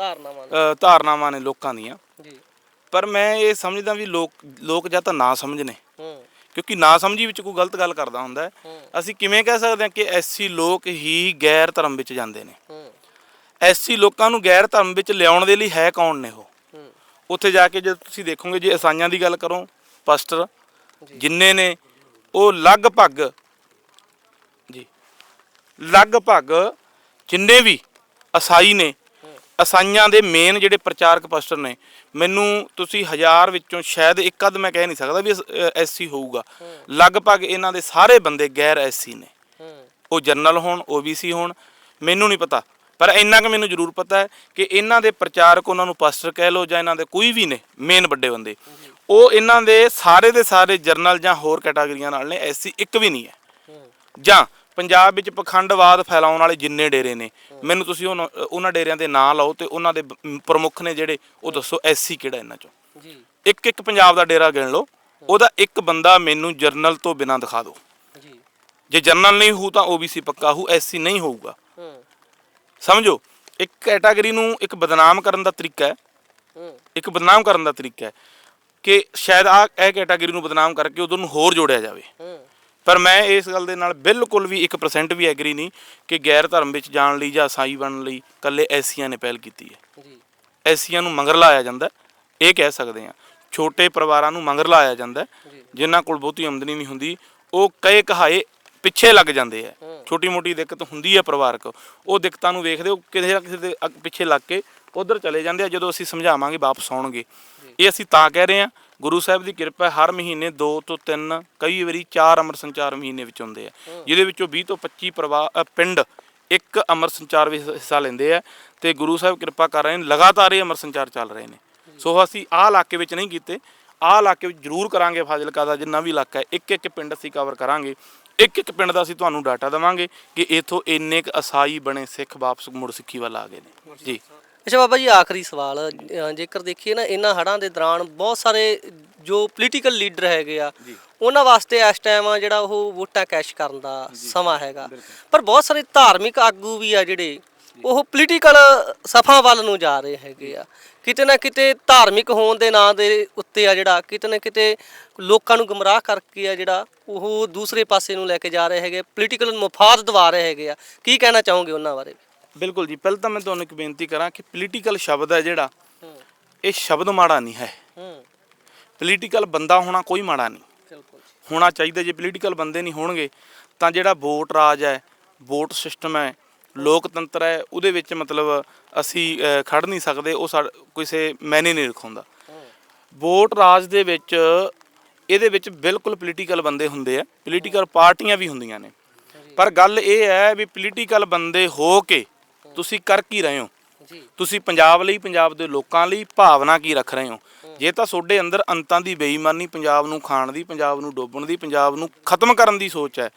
ਧਾਰਨਾਵਾਂ ਨੇ। ਲੋਕਾਂ ਦੀਆਂ। ਜੀ। ਪਰ ਮੈਂ ਇਹ ਸਮਝਦਾ ਵੀ ਲੋਕ ਲੋਕ ਜਾਂ ਤਾਂ ਨਾ ਸਮਝਨੇ। ਕਿਉਂਕਿ ਨਾ ਸਮਝੀ ਵਿੱਚ ਕੋਈ ਗਲਤ ਗੱਲ ਕਰਦਾ ਹੁੰਦਾ ਅਸੀਂ ਕਿਵੇਂ ਕਹਿ ਸਕਦੇ ਹਾਂ ਕਿ ਐਸੀ ਲੋਕ ਹੀ ਗੈਰ ਧਰਮ ਵਿੱਚ ਜਾਂਦੇ ਨੇ? ਐਸੀ ਲੋਕਾਂ ਨੂੰ ਗੈਰ ਧਰਮ ਵਿੱਚ ਲਿਆਉਣ ਦੇ ਲਈ ਹੈ ਕੌਣ ਨੇ ਉਹ? ਉੱਥੇ ਜਾ ਕੇ ਜੇ ਤੁਸੀਂ ਦੇਖੋਗੇ ਜੇ ਈਸਾਈਆਂ ਦੀ ਗੱਲ ਕਰੋ ਪਾਸਟਰ। ਜਿੰਨੇ ਨੇ ਉਹ ਲਗਭਗ ਜੀ ਲਗਭਗ ਜਿੰਨੇ ਵੀ ਅਸਾਈ ਨੇ ਅਸਾਈਆਂ ਦੇ ਮੇਨ ਜਿਹੜੇ ਪ੍ਰਚਾਰਕ ਪਸਟਰ ਨੇ ਮੈਨੂੰ ਤੁਸੀਂ ਹਜ਼ਾਰ ਵਿੱਚੋਂ ਸ਼ਾਇਦ ਇੱਕ ਅੱਧ ਮੈਂ ਕਹਿ ਨਹੀਂ ਸਕਦਾ ਵੀ ਐਸਸੀ ਹੋਊਗਾ। ਲਗਭਗ ਇਹਨਾਂ ਦੇ ਸਾਰੇ ਬੰਦੇ ਗੈਰ ਐਸਸੀ ਨੇ। ਉਹ ਜਨਰਲ ਹੋਣ ਓਬੀਸੀ ਹੋਣ ਮੈਨੂੰ ਨਹੀਂ ਪਤਾ। ਪਰ ਇੰਨਾ ਕਿ ਮੈਨੂੰ ਜ਼ਰੂਰ ਪਤਾ ਹੈ ਕਿ ਇਹਨਾਂ ਦੇ ਪ੍ਰਚਾਰਕ ਉਹਨਾਂ ਨੂੰ ਪਾਸਟਰ ਕਹਿ ਲਓ ਜਾਂ ਇਹਨਾਂ ਦੇ ਕੋਈ ਵੀ ਨੇ ਮੇਨ ਵੱਡੇ ਬੰਦੇ ਉਹ ਇਹਨਾਂ ਦੇ ਸਾਰੇ ਦੇ ਸਾਰੇ ਜਰਨਲ ਜਾਂ ਹੋਰ ਕੈਟਾਗਰੀਆਂ ਨਾਲ ਨੇ ਐਸਸੀ ਇੱਕ ਵੀ ਨਹੀਂ ਹੈ। ਜਾਂ ਪੰਜਾਬ ਵਿੱਚ ਪਖੰਡਵਾਦ ਫੈਲਾਉਣ ਵਾਲੇ ਜਿੰਨੇ ਡੇਰੇ ਨੇ ਮੈਨੂੰ ਤੁਸੀਂ ਉਹਨਾਂ ਉਹਨਾਂ ਡੇਰਿਆਂ ਦੇ ਨਾਂ ਲਓ ਤੇ ਉਹਨਾਂ ਦੇ ਪ੍ਰਮੁੱਖ ਨੇ ਜਿਹੜੇ ਉਹ ਦੱਸੋ ਐਸਸੀ ਕਿਹੜਾ ਇਹਨਾਂ ਚੋਂ। ਜੀ। ਇੱਕ ਇੱਕ ਪੰਜਾਬ ਦਾ ਡੇਰਾ ਗਿਣ ਲਓ ਉਹਦਾ ਇੱਕ ਬੰਦਾ ਮੈਨੂੰ ਜਰਨਲ ਤੋਂ ਬਿਨਾਂ ਦਿਖਾ ਦਿਓ। ਜੀ। ਜੇ ਜਰਨਲ ਨਹੀਂ ਹੋਊ ਤਾਂ ਓਬੀਸੀ ਪੱਕਾ ਹੋਊ ਐਸਸੀ ਨਹੀਂ ਹੋਊਗਾ। ਹੂੰ। ਸਮਝੋ ਇੱਕ ਕੈਟਾਗਰੀ ਨੂੰ ਇੱਕ ਬਦਨਾਮ ਕਰਨ ਦਾ ਤਰੀਕਾ ਹੈ। ਇੱਕ ਬਦਨਾਮ ਕਰਨ ਦਾ ਤਰੀਕਾ ਹੈ ਕਿ ਸ਼ਾਇਦ ਆ ਇਹ ਕੈਟਾਗਰੀ ਨੂੰ ਬਦਨਾਮ ਕਰਕੇ ਉਦੋਂ ਨੂੰ ਹੋਰ ਜੋੜਿਆ ਜਾਵੇ। ਪਰ ਮੈਂ ਇਸ ਗੱਲ ਦੇ ਨਾਲ ਬਿਲਕੁਲ ਵੀ 1% ਵੀ ਐਗਰੀ ਨਹੀਂ ਕਿ ਗੈਰ ਧਰਮ ਵਿੱਚ ਜਾਣ ਲਈ ਜਾਂ ਸਾਈ ਬਣਨ ਲਈ ਕੱਲੇ ਐਸੀਆਂ ਨੇ ਪਹਿਲ ਕੀਤੀ ਹੈ। ਜੀ। ਐਸੀਆਂ ਨੂੰ ਮੰਗਰ ਲਾਇਆ ਜਾਂਦਾ ਇਹ ਕਹਿ ਸਕਦੇ ਆ ਛੋਟੇ ਪਰਿਵਾਰਾਂ ਨੂੰ ਮੰਗਰ ਲਾਇਆ ਜਾਂਦਾ। ਜਿਨ੍ਹਾਂ ਕੋਲ ਬਹੁਤੀ ਆਮਦਨੀ ਨਹੀਂ ਹੁੰਦੀ ਉਹ ਕਈ ਕਹਾਏ ਪਿੱਛੇ ਲੱਗ ਜਾਂਦੇ ਆ। ਛੋਟੀ ਮੋਟੀ ਦਿੱਕਤ ਹੁੰਦੀ ਹੈ ਪਰਿਵਾਰਕ। ਉਹ ਦਿੱਕਤਾਂ ਨੂੰ ਵੇਖਦੇ ਉਹ ਕਿਸੇ ਨਾ ਕਿਸੇ ਦੇ ਅੱਗ ਪਿੱਛੇ ਲੱਗ ਕੇ ਉਧਰ ਚਲੇ ਜਾਂਦੇ ਆ ਜਦੋਂ ਅਸੀਂ ਸਮਝਾਵਾਂਗੇ ਵਾਪਸ ਆਉਣਗੇ। ਇਹ ਅਸੀਂ ਤਾਂ ਕਹਿ ਰਹੇ ਆ ਗੁਰੂ ਸਾਹਿਬ ਦੀ ਕਿਰਪਾ ਹਰ ਮਹੀਨੇ 2 ਤੋਂ 3 ਕਈ ਵਾਰੀ 4 ਅਮਰ ਸੰਚਾਰ ਮਹੀਨੇ ਵਿੱਚ ਹੁੰਦੇ ਆ। ਜਿਹਦੇ ਵਿੱਚੋਂ 20 ਤੋਂ 25 ਪਰਿਵਾਰ ਪਿੰਡ ਇੱਕ ਅਮਰ ਸੰਚਾਰ ਵਿੱਚ ਹਿੱਸਾ ਲੈਂਦੇ ਆ ਤੇ ਗੁਰੂ ਸਾਹਿਬ ਕਿਰਪਾ ਕਰ ਰਹੇ ਨੇ ਲਗਾਤਾਰ ਇਹ ਅਮਰ ਸੰਚਾਰ ਚੱਲ ਰਹੇ ਨੇ। ਸੋ ਅਸੀਂ ਆਹ ਇਲਾਕੇ ਵਿੱਚ ਨਹੀਂ ਕੀਤੇ ਆਹ ਇਲਾਕੇ ਵਿੱਚ ਜ਼ਰੂਰ ਕਰਾਂਗੇ ਫਾਜ਼ਿਲਕਾ ਦਾ ਜਿੰਨਾ ਵੀ ਇਲਾਕਾ ਹੈ ਇੱਕ ਇੱਕ ਪਿੰਡ ਅਸੀਂ ਕਵਰ ਕਰਾਂਗੇ। ਇੱਕ ਇੱਕ ਪਿੰਡ ਦਾ ਅਸੀਂ ਤੁਹਾਨੂੰ ਡਾਟਾ ਦੇਵਾਂਗੇ ਕਿ ਇਥੋਂ ਇੰਨੇ ਕੁ ਅਸਾਈ ਬਣੇ ਸਿੱਖ ਵਾਪਸ ਮੁੜ ਸਿੱਖੀ ਵੱਲ ਆ ਗਏ ਨੇ। ਜੀ। ਅੱਛਾ ਬਾਬਾ ਜੀ ਆਖਰੀ ਸਵਾਲ ਅ, ਜੇਕਰ ਦੇਖੀਏ ਨਾ ਇਹਨਾਂ ਹੜਾਂ ਦੇ ਦੌਰਾਨ ਬਹੁਤ ਸਾਰੇ ਜੋ ਪੋਲੀਟੀਕਲ ਲੀਡਰ ਹੈਗੇ ਆ ਉਹਨਾਂ ਵਾਸਤੇ ਇਸ ਟਾਈਮ ਜਿਹੜਾ ਉਹ ਵੋਟਾਂ ਕੈਸ਼ ਕਰਨ ਦਾ ਸਮਾਂ ਹੈਗਾ। ਪਰ ਬਹੁਤ ਸਾਰੇ ਧਾਰਮਿਕ ਆਗੂ ਵੀ ਆ ਜਿਹੜੇ ਉਹ ਪੋਲੀਟੀਕਲ ਸਫਾ ਵੱਲ ਨੂੰ ਜਾ ਰਹੇ ਹੈਗੇ ਆ। ਕਿਤੇ ਨਾ ਕਿਤੇ ਧਾਰਮਿਕ ਹੋਣ ਦੇ ਨਾਂ ਦੇ ਉੱਤੇ ਆ ਜਿਹੜਾ ਕਿਤੇ ਨਾ ਕਿਤੇ ਲੋਕਾਂ ਨੂੰ ਗੁੰਮਰਾਹ ਕਰਕੇ ਆ ਜਿਹੜਾ ਉਹ ਦੂਸਰੇ ਪਾਸੇ ਨੂੰ ਲੈ ਕੇ ਜਾ ਰਹੇ ਹੈਗੇ ਪੋਲੀਟੀਕਲ ਮਫਾਦ ਦਵਾ ਰਹੇ ਹੈਗੇ ਆ। ਕੀ ਕਹਿਣਾ ਚਾਹੋਗੇ ਉਹਨਾਂ ਬਾਰੇ? ਬਿਲਕੁਲ ਜੀ ਪਹਿਲਾਂ ਤਾਂ ਮੈਂ ਤੁਹਾਨੂੰ ਇੱਕ ਬੇਨਤੀ ਕਰਾਂ ਕਿ ਪੋਲੀਟੀਕਲ ਸ਼ਬਦ ਹੈ ਜਿਹੜਾ ਇਹ ਸ਼ਬਦ ਮਾੜਾ ਨਹੀਂ ਹੈ। ਪੋਲੀਟੀਕਲ ਬੰਦਾ ਹੋਣਾ ਕੋਈ ਮਾੜਾ ਨਹੀਂ। ਹੋਣਾ ਚਾਹੀਦਾ ਜੇ ਪੋਲੀਟੀਕਲ ਬੰਦੇ ਨਹੀਂ ਹੋਣਗੇ ਤਾਂ ਜਿਹੜਾ ਵੋਟ ਰਾਜ ਹੈ ਵੋਟ ਸਿਸਟਮ ਹੈ ਲੋਕਤੰਤਰ ਹੈ ਉਹਦੇ ਵਿੱਚ ਮਤਲਬ ਅਸੀਂ ਖੜ ਨਹੀਂ ਸਕਦੇ ਉਹ ਕਿਸੇ ਮੈਨੇ ਨਹੀਂ ਰਖਾਉਂਦਾ। ਵੋਟ ਰਾਜ ਦੇ ਵਿੱਚ ਇਹਦੇ ਵਿੱਚ ਬਿਲਕੁਲ ਪੋਲੀਟੀਕਲ ਬੰਦੇ ਹੁੰਦੇ ਆ ਪੋਲੀਟੀਕਲ ਪਾਰਟੀਆਂ ਵੀ ਹੁੰਦੀਆਂ ਨੇ। ਪਰ ਗੱਲ ਇਹ ਹੈ ਵੀ ਪੋਲੀਟੀਕਲ ਬੰਦੇ ਹੋ ਕੇ ਤੁਸੀਂ ਕਰ ਕੀ ਰਹੇ ਹੋ? ਤੁਸੀਂ ਪੰਜਾਬ ਲਈ ਪੰਜਾਬ ਦੇ ਲੋਕਾਂ ਲਈ ਭਾਵਨਾ ਕੀ ਰੱਖ ਰਹੇ ਹੋ? ਜੇ ਤਾਂ ਤੁਹਾਡੇ ਅੰਦਰ ਅੰਤਾਂ ਦੀ ਬੇਈਮਾਨੀ ਪੰਜਾਬ ਨੂੰ ਖਾਣ ਦੀ ਪੰਜਾਬ ਨੂੰ ਡੋਬਣ ਦੀ ਪੰਜਾਬ ਨੂੰ ਖਤਮ ਕਰਨ ਦੀ ਸੋਚ ਹੈ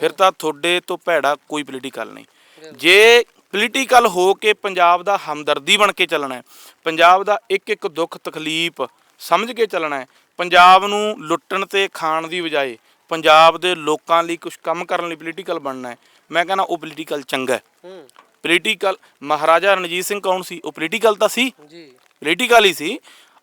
ਫਿਰ ਤਾਂ ਤੁਹਾਡੇ ਤੋਂ ਭੈੜਾ ਕੋਈ ਪੋਲੀਟੀਕਲ ਨਹੀਂ। ਜੇ ਪੋਲੀਟੀਕਲ ਹੋ ਕੇ ਪੰਜਾਬ ਦਾ ਹਮਦਰਦੀ ਬਣ ਕੇ ਚੱਲਣਾ ਹੈ ਪੰਜਾਬ ਦਾ ਇੱਕ ਇੱਕ ਦੁੱਖ ਤਕਲੀਫ ਸਮਝ ਕੇ ਚੱਲਣਾ ਹੈ ਪੰਜਾਬ ਨੂੰ ਲੁੱਟਣ ਤੇ ਖਾਣ ਦੀ ਬਜਾਏ ਪੰਜਾਬ ਦੇ ਲੋਕਾਂ ਲਈ ਕੁਝ ਕੰਮ ਕਰਨ ਲਈ ਪੋਲੀਟੀਕਲ ਬਣਨਾ ਹੈ ਮੈਂ ਕਹਿੰਦਾ ਉਹ ਪੋਲੀਟੀਕਲ ਚੰਗਾ ਹੈ। ਪੋਲੀਟੀਕਲ ਮਹਾਰਾਜਾ ਰਣਜੀਤ ਸਿੰਘ ਕੌਣ ਸੀ? ਉਹ ਪੋਲੀਟੀਕਲ ਤਾਂ ਸੀ। ਜੀ। ਪੋਲੀਟੀਕਲ ਹੀ ਸੀ।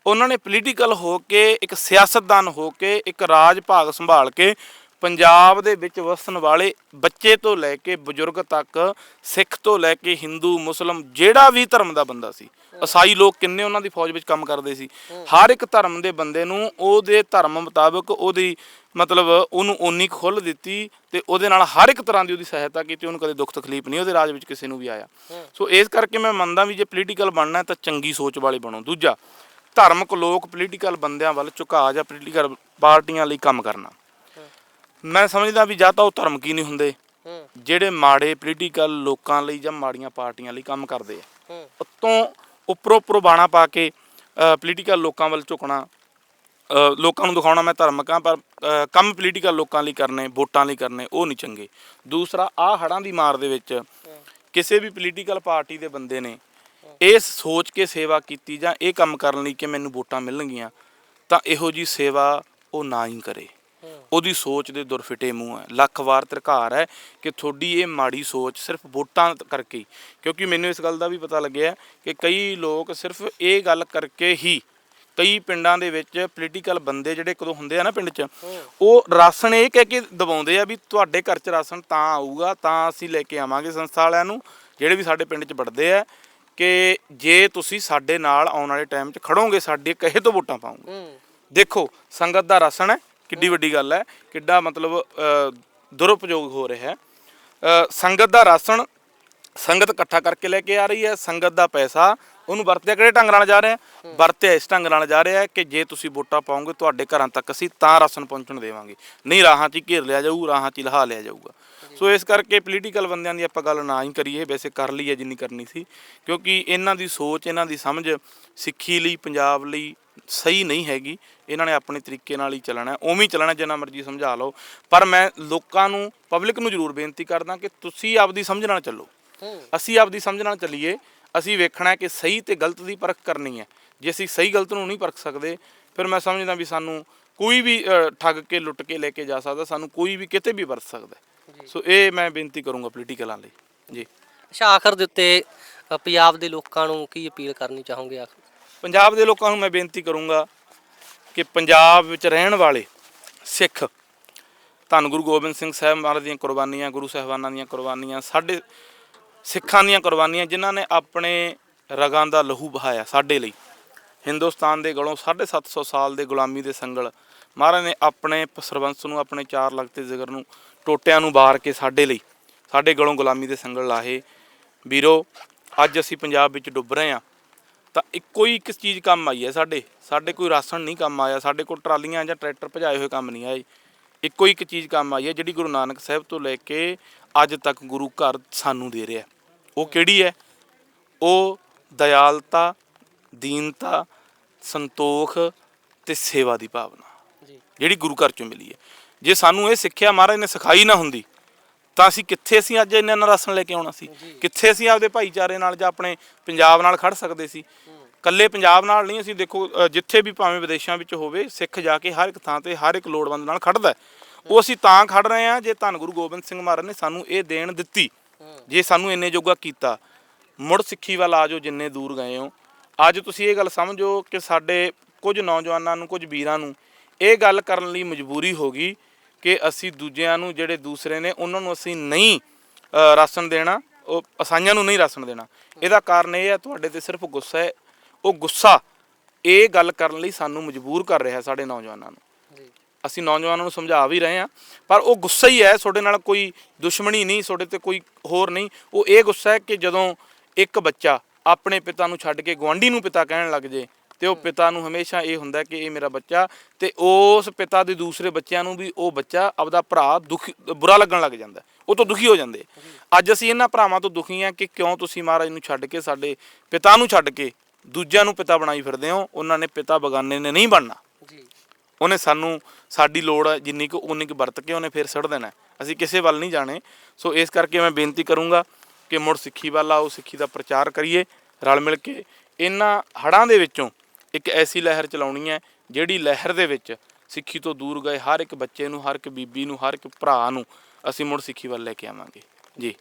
ਉਹਨਾਂ ਨੇ ਪੋਲੀਟੀਕਲ ਹੋ ਕੇ ਇੱਕ ਸਿਆਸਤਦਾਨ ਹੋ ਕੇ ਇੱਕ ਰਾਜ ਭਾਗ ਸੰਭਾਲ ਕੇ ਪੰਜਾਬ ਦੇ ਵਿੱਚ ਵਸਣ ਵਾਲੇ ਬੱਚੇ ਤੋਂ ਲੈ ਕੇ ਬਜ਼ੁਰਗ ਤੱਕ, ਸਿੱਖ ਤੋਂ ਲੈ ਕੇ ਹਿੰਦੂ, ਮੁਸਲਮ ਜਿਹੜਾ ਵੀ ਧਰਮ ਦਾ ਬੰਦਾ ਸੀ ਈਸਾਈ ਲੋਕ ਕਿੰਨੇ ਉਹਨਾਂ ਦੀ ਫੌਜ ਵਿੱਚ ਕੰਮ ਕਰਦੇ ਸੀ। ਹਰ ਇੱਕ ਧਰਮ ਦੇ ਬੰਦੇ ਨੂੰ ਉਹਦੇ ਧਰਮ ਮੁਤਾਬਕ ਉਹਦੀ ਮਤਲਬ ਉਹਨੂੰ ਓਨੀ ਕੁ ਖੁੱਲ੍ਹ ਦਿੱਤੀ ਤੇ ਉਹਦੇ ਨਾਲ ਹਰ ਇੱਕ ਤਰ੍ਹਾਂ ਦੀ ਉਹਦੀ ਸਹਾਇਤਾ ਕੀਤੀ, ਉਹਨੂੰ ਕਦੇ ਦੁੱਖ ਤਕਲੀਫ ਨਹੀਂ, ਉਹਦੇ ਰਾਜ ਵਿੱਚ ਕਿਸੇ ਨੂੰ ਵੀ ਆਇਆ। ਸੋ ਇਸ ਕਰਕੇ ਮੈਂ ਮੰਨਦਾ ਵੀ ਜੇ ਪੋਲੀਟੀਕਲ ਬਣਨਾ ਤਾਂ ਚੰਗੀ ਸੋਚ ਵਾਲੇ ਬਣੋ। ਦੂਜਾ, ਧਾਰਮਿਕ ਲੋਕ ਪੋਲੀਟੀਕਲ ਬੰਦਿਆਂ ਵੱਲ ਝੁਕਾ ਜਾਂ ਪੋਲੀਟੀਕਲ ਪਾਰਟੀਆਂ ਲਈ ਕੰਮ ਕਰਨਾ। ਮੈਂ ਸਮਝਦਾ ਵੀ ਜਾਂ ਤਾਂ ਉਹ ਧਰਮ ਕੀ ਨਹੀਂ ਹੁੰਦੇ ਹੂੰ। ਜਿਹੜੇ ਮਾੜੇ ਪੋਲੀਟੀਕਲ ਲੋਕਾਂ ਲਈ ਜਾਂ ਮਾੜੀਆਂ ਪਾਰਟੀਆਂ ਲਈ ਕੰਮ ਕਰਦੇ ਆ। ਹੂੰ। ਉੱਤੋਂ ਉੱਪਰੋਂ ਉੱਪਰੋਂ ਬਾਣਾ ਪਾ ਕੇ ਪੋਲੀਟੀਕਲ ਲੋਕਾਂ ਵੱਲ ਝੁਕਣਾ ਲੋਕਾਂ ਨੂੰ ਦਿਖਾਉਣਾ ਮੈਂ ਧਾਰਮਿਕ ਹਾਂ ਪਰ ਕੰਮ ਪੋਲੀਟੀਕਲ ਲੋਕਾਂ ਲਈ ਕਰਨੇ ਵੋਟਾਂ ਲਈ ਕਰਨੇ ਉਹ ਨਹੀਂ ਚੰਗੇ। ਦੂਸਰਾ ਆ ਹੜਾਂ ਦੀ ਮਾਰ ਦੇ ਵਿੱਚ ਕਿਸੇ ਵੀ ਪੋਲੀਟੀਕਲ ਪਾਰਟੀ ਦੇ ਬੰਦੇ ਨੇ ਇਹ ਸੋਚ ਕੇ ਸੇਵਾ ਕੀਤੀ ਜਾਂ ਇਹ ਕੰਮ ਕਰਨ ਲਈ ਕਿ ਮੈਨੂੰ ਵੋਟਾਂ ਮਿਲਣਗੀਆਂ ਤਾਂ ਇਹੋ ਜੀ ਸੇਵਾ ਉਹ ਨਾ ਹੀ ਕਰੇ। ਉਹਦੀ ਸੋਚ ਦੇ ਦੁਰਫਿਟੇ ਮੂੰਹ ਹੈ। ਲੱਖ ਵਾਰ ਧਰਕਾਰ ਹੈ ਕਿ ਤੁਹਾਡੀ ਇਹ ਮਾੜੀ ਸੋਚ ਸਿਰਫ ਵੋਟਾਂ ਕਰਕੇ। ਕਿਉਂਕਿ ਮੈਨੂੰ ਇਸ ਗੱਲ ਦਾ ਵੀ ਪਤਾ ਲੱਗਿਆ ਕਿ ਕਈ ਲੋਕ ਸਿਰਫ ਇਹ ਗੱਲ ਕਰਕੇ ਹੀ ਕਈ ਪਿੰਡਾਂ ਦੇ ਵਿੱਚ ਪੋਲੀਟੀਕਲ ਬੰਦੇ ਜਿਹੜੇ ਕਦੋਂ ਹੁੰਦੇ ਆ ਨਾ ਪਿੰਡ 'ਚ ਉਹ ਰਾਸ਼ਨ ਇਹ ਕਹਿ ਕੇ ਦਬਾਉਂਦੇ ਆ ਵੀ ਤੁਹਾਡੇ ਘਰ 'ਚ ਰਾਸ਼ਨ ਤਾਂ ਆਊਗਾ ਤਾਂ ਅਸੀਂ ਲੈ ਕੇ ਆਵਾਂਗੇ ਸੰਸਥਾ ਵਾਲਿਆਂ ਨੂੰ ਜਿਹੜੇ ਵੀ ਸਾਡੇ ਪਿੰਡ 'ਚ ਵੜਦੇ ਆ ਕਿ ਜੇ ਤੁਸੀਂ ਸਾਡੇ ਨਾਲ ਆਉਣ ਵਾਲੇ ਟਾਈਮ 'ਚ ਖੜੋਗੇ ਸਾਡੇ ਕਹੇ ਤੋਂ ਵੋਟਾਂ ਪਾਉਂਗੇ ਦੇਖੋ ਸੰਗਤ ਦਾ ਰਾਸ਼ਨ ਹੈ। ਕਿੱਡੀ ਵੱਡੀ ਗੱਲ ਹੈ ਕਿੱਡਾ ਮਤਲਬ ਦੁਰਉਪਯੋਗ ਹੋ ਰਿਹਾ ਹੈ। ਸੰਗਤ ਦਾ ਰਾਸ਼ਨ ਸੰਗਤ ਇਕੱਠਾ ਕਰਕੇ ਲੈ ਕੇ ਆ ਰਹੀ ਹੈ ਸੰਗਤ ਦਾ ਪੈਸਾ ਉਹਨੂੰ ਵਰਤਿਆ ਕਿਹੜੇ ਢੰਗ ਨਾਲ ਜਾ ਰਿਹਾ ਹੈ? ਵਰਤਿਆ ਇਸ ਢੰਗ ਨਾਲ ਜਾ ਰਿਹਾ ਹੈ ਕਿ ਜੇ ਤੁਸੀਂ ਵੋਟਾਂ ਪਾਓਗੇ ਤੁਹਾਡੇ ਘਰਾਂ ਤੱਕ ਅਸੀਂ ਤਾਂ ਰਾਸ਼ਨ ਪਹੁੰਚਣ ਦੇਵਾਂਗੇ। ਨਹੀਂ ਰਾਹਾਂ 'ਚ ਹੀ ਘੇਰ ਲਿਆ ਜਾਊ ਰਾਹਾਂ 'ਚ ਹੀ ਲਹਾ ਲਿਆ ਜਾਊਗਾ। ਸੋ ਇਸ ਕਰਕੇ ਪੋਲੀਟੀਕਲ ਬੰਦਿਆਂ ਦੀ ਆਪਾਂ ਗੱਲ ਨਾ ਹੀ ਕਰੀਏ ਵੈਸੇ ਕਰ ਲਈਏ ਜਿੰਨੀ ਕਰਨੀ ਸੀ ਕਿਉਂਕਿ ਇਹਨਾਂ ਦੀ ਸੋਚ ਇਹਨਾਂ ਦੀ ਸਮਝ ਸਿੱਖੀ ਲਈ ਪੰਜਾਬ ਲਈ ਸਹੀ ਨਹੀਂ ਹੈਗੀ ਇਹਨਾਂ ਨੇ ਆਪਣੇ ਤਰੀਕੇ ਨਾਲ ਹੀ ਚੱਲਣਾ ਹੈ ਉਵੇਂ ਹੀ ਚੱਲਣਾ ਜਿੰਨਾ ਮਰਜ਼ੀ ਸਮਝਾ ਲਓ। ਪਰ ਮੈਂ ਲੋਕਾਂ ਨੂੰ ਪਬਲਿਕ ਨੂੰ ਜ਼ਰੂਰ ਬੇਨਤੀ ਕਰਦਾ ਕਿ ਤੁਸੀਂ ਆਪਦੀ ਸਮਝ ਨਾਲ ਚੱਲੋ। ਅਸੀਂ ਆਪਦੀ ਸਮਝ ਨਾਲ ਚੱਲੀਏ ਅਸੀਂ ਵੇਖਣਾ ਹੈ ਕਿ ਸਹੀ ਤੇ ਗਲਤ ਦੀ ਪਰਖ ਕਰਨੀ ਹੈ। ਜੇ ਅਸੀਂ ਸਹੀ ਗਲਤ ਨੂੰ ਨਹੀਂ ਪਰਖ ਸਕਦੇ ਫਿਰ ਮੈਂ ਸਮਝਦਾ ਵੀ ਸਾਨੂੰ ਕੋਈ ਵੀ ਠੱਗ ਕੇ ਲੁੱਟ ਕੇ ਲੈ ਕੇ ਜਾ ਸਕਦਾ ਸਾਨੂੰ ਕੋਈ ਵੀ ਕਿਤੇ ਵੀ ਵਰਤ ਸਕਦਾ। ਸੋ ਇਹ ਮੈਂ ਬੇਨਤੀ ਕਰੂੰਗਾ ਪੋਲੀਟੀਕਲਾਂ ਲਈ। ਜੀ। ਅੱਛਾ ਆਖਰ ਦੇ ਉੱਤੇ ਪੰਜਾਬ ਦੇ ਲੋਕਾਂ ਨੂੰ ਕੀ ਅਪੀਲ ਕਰਨੀ ਚਾਹੋਗੇ ਆਖਰ? ਪੰਜਾਬ ਦੇ ਲੋਕਾਂ ਨੂੰ ਮੈਂ ਬੇਨਤੀ ਕਰੂੰਗਾ ਕਿ ਪੰਜਾਬ ਵਿੱਚ ਰਹਿਣ ਵਾਲੇ ਸਿੱਖ ਧੰਨ ਗੁਰੂ ਗੋਬਿੰਦ ਸਿੰਘ ਸਾਹਿਬ ਮਹਾਰਾਜ ਦੀਆਂ ਕੁਰਬਾਨੀਆਂ, ਗੁਰੂ ਸਾਹਿਬਾਨਾਂ ਦੀਆਂ ਕੁਰਬਾਨੀਆਂ, ਸਾਡੇ ਸਿੱਖਾਂ ਦੀਆਂ ਕੁਰਬਾਨੀਆਂ, ਜਿਨ੍ਹਾਂ ਨੇ ਆਪਣੇ ਰਗਾਂ ਦਾ ਲਹੂ ਬਹਾਇਆ ਸਾਡੇ ਲਈ। ਹਿੰਦੁਸਤਾਨ ਦੇ ਗਲੋਂ 750 ਸਾਲ ਦੇ ਗੁਲਾਮੀ ਦੇ ਸੰਗਲ ਮਹਾਰਾਜ ਨੇ ਆਪਣੇ ਪ- ਸਰਬੰਸ ਨੂੰ, ਆਪਣੇ ਚਾਰ ਲਗਤੇ ਜ਼ਿਗਰ ਨੂੰ, ਟੋਟਿਆਂ ਨੂੰ ਬਾਰ ਕੇ ਸਾਡੇ ਲਈ, ਸਾਡੇ ਗਲੋਂ ਗੁਲਾਮੀ ਦੇ ਸੰਗਲ ਲਾਹੇ। ਵੀਰੋ, ਅੱਜ ਅਸੀਂ ਪੰਜਾਬ ਵਿੱਚ ਡੁੱਬ ਰਹੇ ਹਾਂ। ਤਾਂ ਇੱਕੋ ਹੀ ਇੱਕ ਚੀਜ਼ ਕੰਮ ਆਈ ਹੈ ਸਾਡੇ ਸਾਡੇ ਕੋਈ ਰਾਸ਼ਨ ਨਹੀਂ ਕੰਮ ਆਇਆ ਸਾਡੇ ਕੋਲ ਟਰਾਲੀਆਂ ਜਾਂ ਟਰੈਕਟਰ ਭਜਾਏ ਹੋਏ ਕੰਮ ਨਹੀਂ ਆਏ। ਇੱਕੋ ਹੀ ਇੱਕ ਚੀਜ਼ ਕੰਮ ਆਈ ਹੈ ਜਿਹੜੀ ਗੁਰੂ ਨਾਨਕ ਸਾਹਿਬ ਤੋਂ ਲੈ ਕੇ ਅੱਜ ਤੱਕ ਗੁਰੂ ਘਰ ਸਾਨੂੰ ਦੇ ਰਿਹਾ ਉਹ ਕਿਹੜੀ ਹੈ? ਉਹ ਦਇਆਲਤਾ ਦੀਨਤਾ ਸੰਤੋਖ ਤੇ ਸੇਵਾ ਦੀ ਭਾਵਨਾ ਜਿਹੜੀ ਗੁਰੂ ਘਰ ਚੋਂ ਮਿਲੀ ਹੈ। ਜੇ ਸਾਨੂੰ ਇਹ ਸਿੱਖਿਆ ਮਹਾਰਾਜ ਨੇ ਸਿਖਾਈ ਨਾ ਹੁੰਦੀ ਤਾਂ ਅਸੀਂ ਕਿੱਥੇ ਅਸੀਂ ਅੱਜ ਇੰਨਾ ਰਾਸ਼ਨ ਲੈ ਕੇ ਆਉਣਾ ਸੀ? ਕਿੱਥੇ ਅਸੀਂ ਆਪਦੇ ਭਾਈਚਾਰੇ ਨਾਲ ਜਾਂ ਆਪਣੇ ਪੰਜਾਬ ਨਾਲ ਖੜ ਸਕਦੇ ਸੀ? ਕੱਲੇ ਪੰਜਾਬ ਨਾਲ ਨਹੀਂ ਅਸੀਂ ਦੇਖੋ ਜਿੱਥੇ ਵੀ ਭਾਵੇਂ ਵਿਦੇਸ਼ਾਂ ਵਿੱਚ ਹੋਵੇ ਸਿੱਖ ਜਾ ਕੇ ਹਰ ਇੱਕ ਥਾਂ ਤੇ ਹਰ ਇੱਕ ਲੋੜਵੰਦ ਨਾਲ ਖੜਦਾ। ਉਹ ਅਸੀਂ ਤਾਂ ਖੜ ਰਹੇ ਹਾਂ ਜੇ ਧੰਨ ਗੁਰੂ ਗੋਬਿੰਦ ਸਿੰਘ ਮਹਾਰਾਜ ਨੇ ਸਾਨੂੰ ਇਹ ਦੇਣ ਦਿੱਤੀ ਜੇ ਸਾਨੂੰ ਇੰਨੇ ਜੋਗਾ ਕੀਤਾ। ਮੁੜ ਸਿੱਖੀ ਵੱਲ ਆਜੋ ਜਿੰਨੇ ਦੂਰ ਗਏ ਹੋ। ਅੱਜ ਤੁਸੀਂ ਇਹ ਗੱਲ ਸਮਝੋ ਕਿ ਸਾਡੇ ਕੁਝ ਨੌਜਵਾਨਾਂ ਨੂੰ ਕੁਝ ਵੀਰਾਂ ਨੂੰ ਇਹ ਗੱਲ ਕਰਨ ਲਈ ਮਜਬੂਰੀ ਹੋ ਗਈ ਕਿ ਅਸੀਂ ਦੂਜਿਆਂ ਨੂੰ ਜਿਹੜੇ ਦੂਸਰੇ ਨੇ ਉਹਨਾਂ ਨੂੰ ਅਸੀਂ ਨਹੀਂ ਰਾਸ਼ਨ ਦੇਣਾ ਉਹ ਅਸਾਈਆਂ ਨੂੰ ਨਹੀਂ ਰਾਸ਼ਨ ਦੇਣਾ। ਇਹਦਾ ਕਾਰਨ ਇਹ ਹੈ ਤੁਹਾਡੇ ਤੇ ਸਿਰਫ ਗੁੱਸਾ ਹੈ। ਉਹ ਗੁੱਸਾ ਇਹ ਗੱਲ ਕਰਨ ਲਈ ਸਾਨੂੰ ਮਜਬੂਰ ਕਰ ਰਿਹਾ ਸਾਡੇ ਨੌਜਵਾਨਾਂ ਨੂੰ। ਜੀ। ਅਸੀਂ ਨੌਜਵਾਨਾਂ ਨੂੰ ਸਮਝਾ ਵੀ ਰਹੇ ਹਾਂ ਪਰ ਉਹ ਗੁੱਸਾ ਹੀ ਹੈ ਤੁਹਾਡੇ ਨਾਲ ਕੋਈ ਦੁਸ਼ਮਣੀ ਨਹੀਂ ਤੁਹਾਡੇ ਤੇ ਕੋਈ ਹੋਰ ਨਹੀਂ। ਉਹ ਇਹ ਗੁੱਸਾ ਹੈ ਕਿ ਜਦੋਂ ਇੱਕ ਬੱਚਾ ਆਪਣੇ ਪਿਤਾ ਨੂੰ ਛੱਡ ਕੇ ਗਵਾਂਢੀ ਨੂੰ ਪਿਤਾ ਕਹਿਣ ਲੱਗ ਜੇ ਤੇ ਉਹ ਪਿਤਾ ਨੂੰ ਹਮੇਸ਼ਾ ਇਹ ਹੁੰਦਾ ਕਿ ਇਹ ਮੇਰਾ ਬੱਚਾ ਤੇ ਉਸ ਪਿਤਾ ਦੇ ਦੂਸਰੇ ਬੱਚਿਆਂ ਨੂੰ ਵੀ ਉਹ ਬੱਚਾ ਆਪਦਾ ਭਰਾ ਦੁਖੀ ਬੁਰਾ ਲੱਗਣ ਲੱਗ ਜਾਂਦਾ। ਉਹ ਤੋਂ ਦੁਖੀ ਹੋ ਜਾਂਦੇ। ਅੱਜ ਅਸੀਂ ਇਹਨਾਂ ਭਰਾਵਾਂ ਤੋਂ ਦੁਖੀ ਹਾਂ ਕਿ ਕਿਉਂ ਤੁਸੀਂ ਮਹਾਰਾਜ ਨੂੰ ਛੱਡ ਕੇ ਸਾਡੇ ਪਿਤਾ ਨੂੰ ਛੱਡ ਕੇ ਦੂਜਿਆਂ ਨੂੰ ਪਿਤਾ ਬਣਾਈ ਫਿਰਦੇ ਹੋ। ਉਹਨਾਂ ਨੇ ਪਿਤਾ ਬਗਾਨੇ ਨੇ ਨਹੀਂ ਬਣਨਾ। ਜੀ। ਉਹਨੇ ਸਾਨੂੰ ਸਾਡੀ ਲੋੜ ਜਿੰਨੀ ਕੁ ਉਨੀ ਕੁ ਵਰਤ ਕੇ ਉਹਨੇ ਫਿਰ ਸੜ ਦੇਣਾ। ਅਸੀਂ ਕਿਸੇ ਵੱਲ ਨਹੀਂ ਜਾਣੇ। ਸੋ ਇਸ ਕਰਕੇ ਮੈਂ ਬੇਨਤੀ ਕਰੂੰਗਾ ਕਿ ਮੁੜ ਸਿੱਖੀ ਵੱਲ ਆਓ ਸਿੱਖੀ ਦਾ ਪ੍ਰਚਾਰ ਕਰੀਏ ਰਲ ਮਿਲ ਕੇ ਇਹਨਾਂ ਹੜਾਂ ਦੇ ਵਿੱਚੋਂ ਇੱਕ ਐਸੀ ਲਹਿਰ ਚਲਾਉਣੀ ਹੈ ਜਿਹੜੀ ਲਹਿਰ ਦੇ ਵਿੱਚ ਸਿੱਖੀ ਤੋਂ ਦੂਰ ਗਏ ਹਰ ਇੱਕ ਬੱਚੇ ਨੂੰ, ਹਰ ਇੱਕ ਬੀਬੀ ਨੂੰ, ਹਰ ਇੱਕ ਭਰਾ ਨੂੰ ਅਸੀਂ ਮੁੜ ਸਿੱਖੀ ਵੱਲ ਲੈ ਕੇ ਆਵਾਂਗੇ। ਜੀ।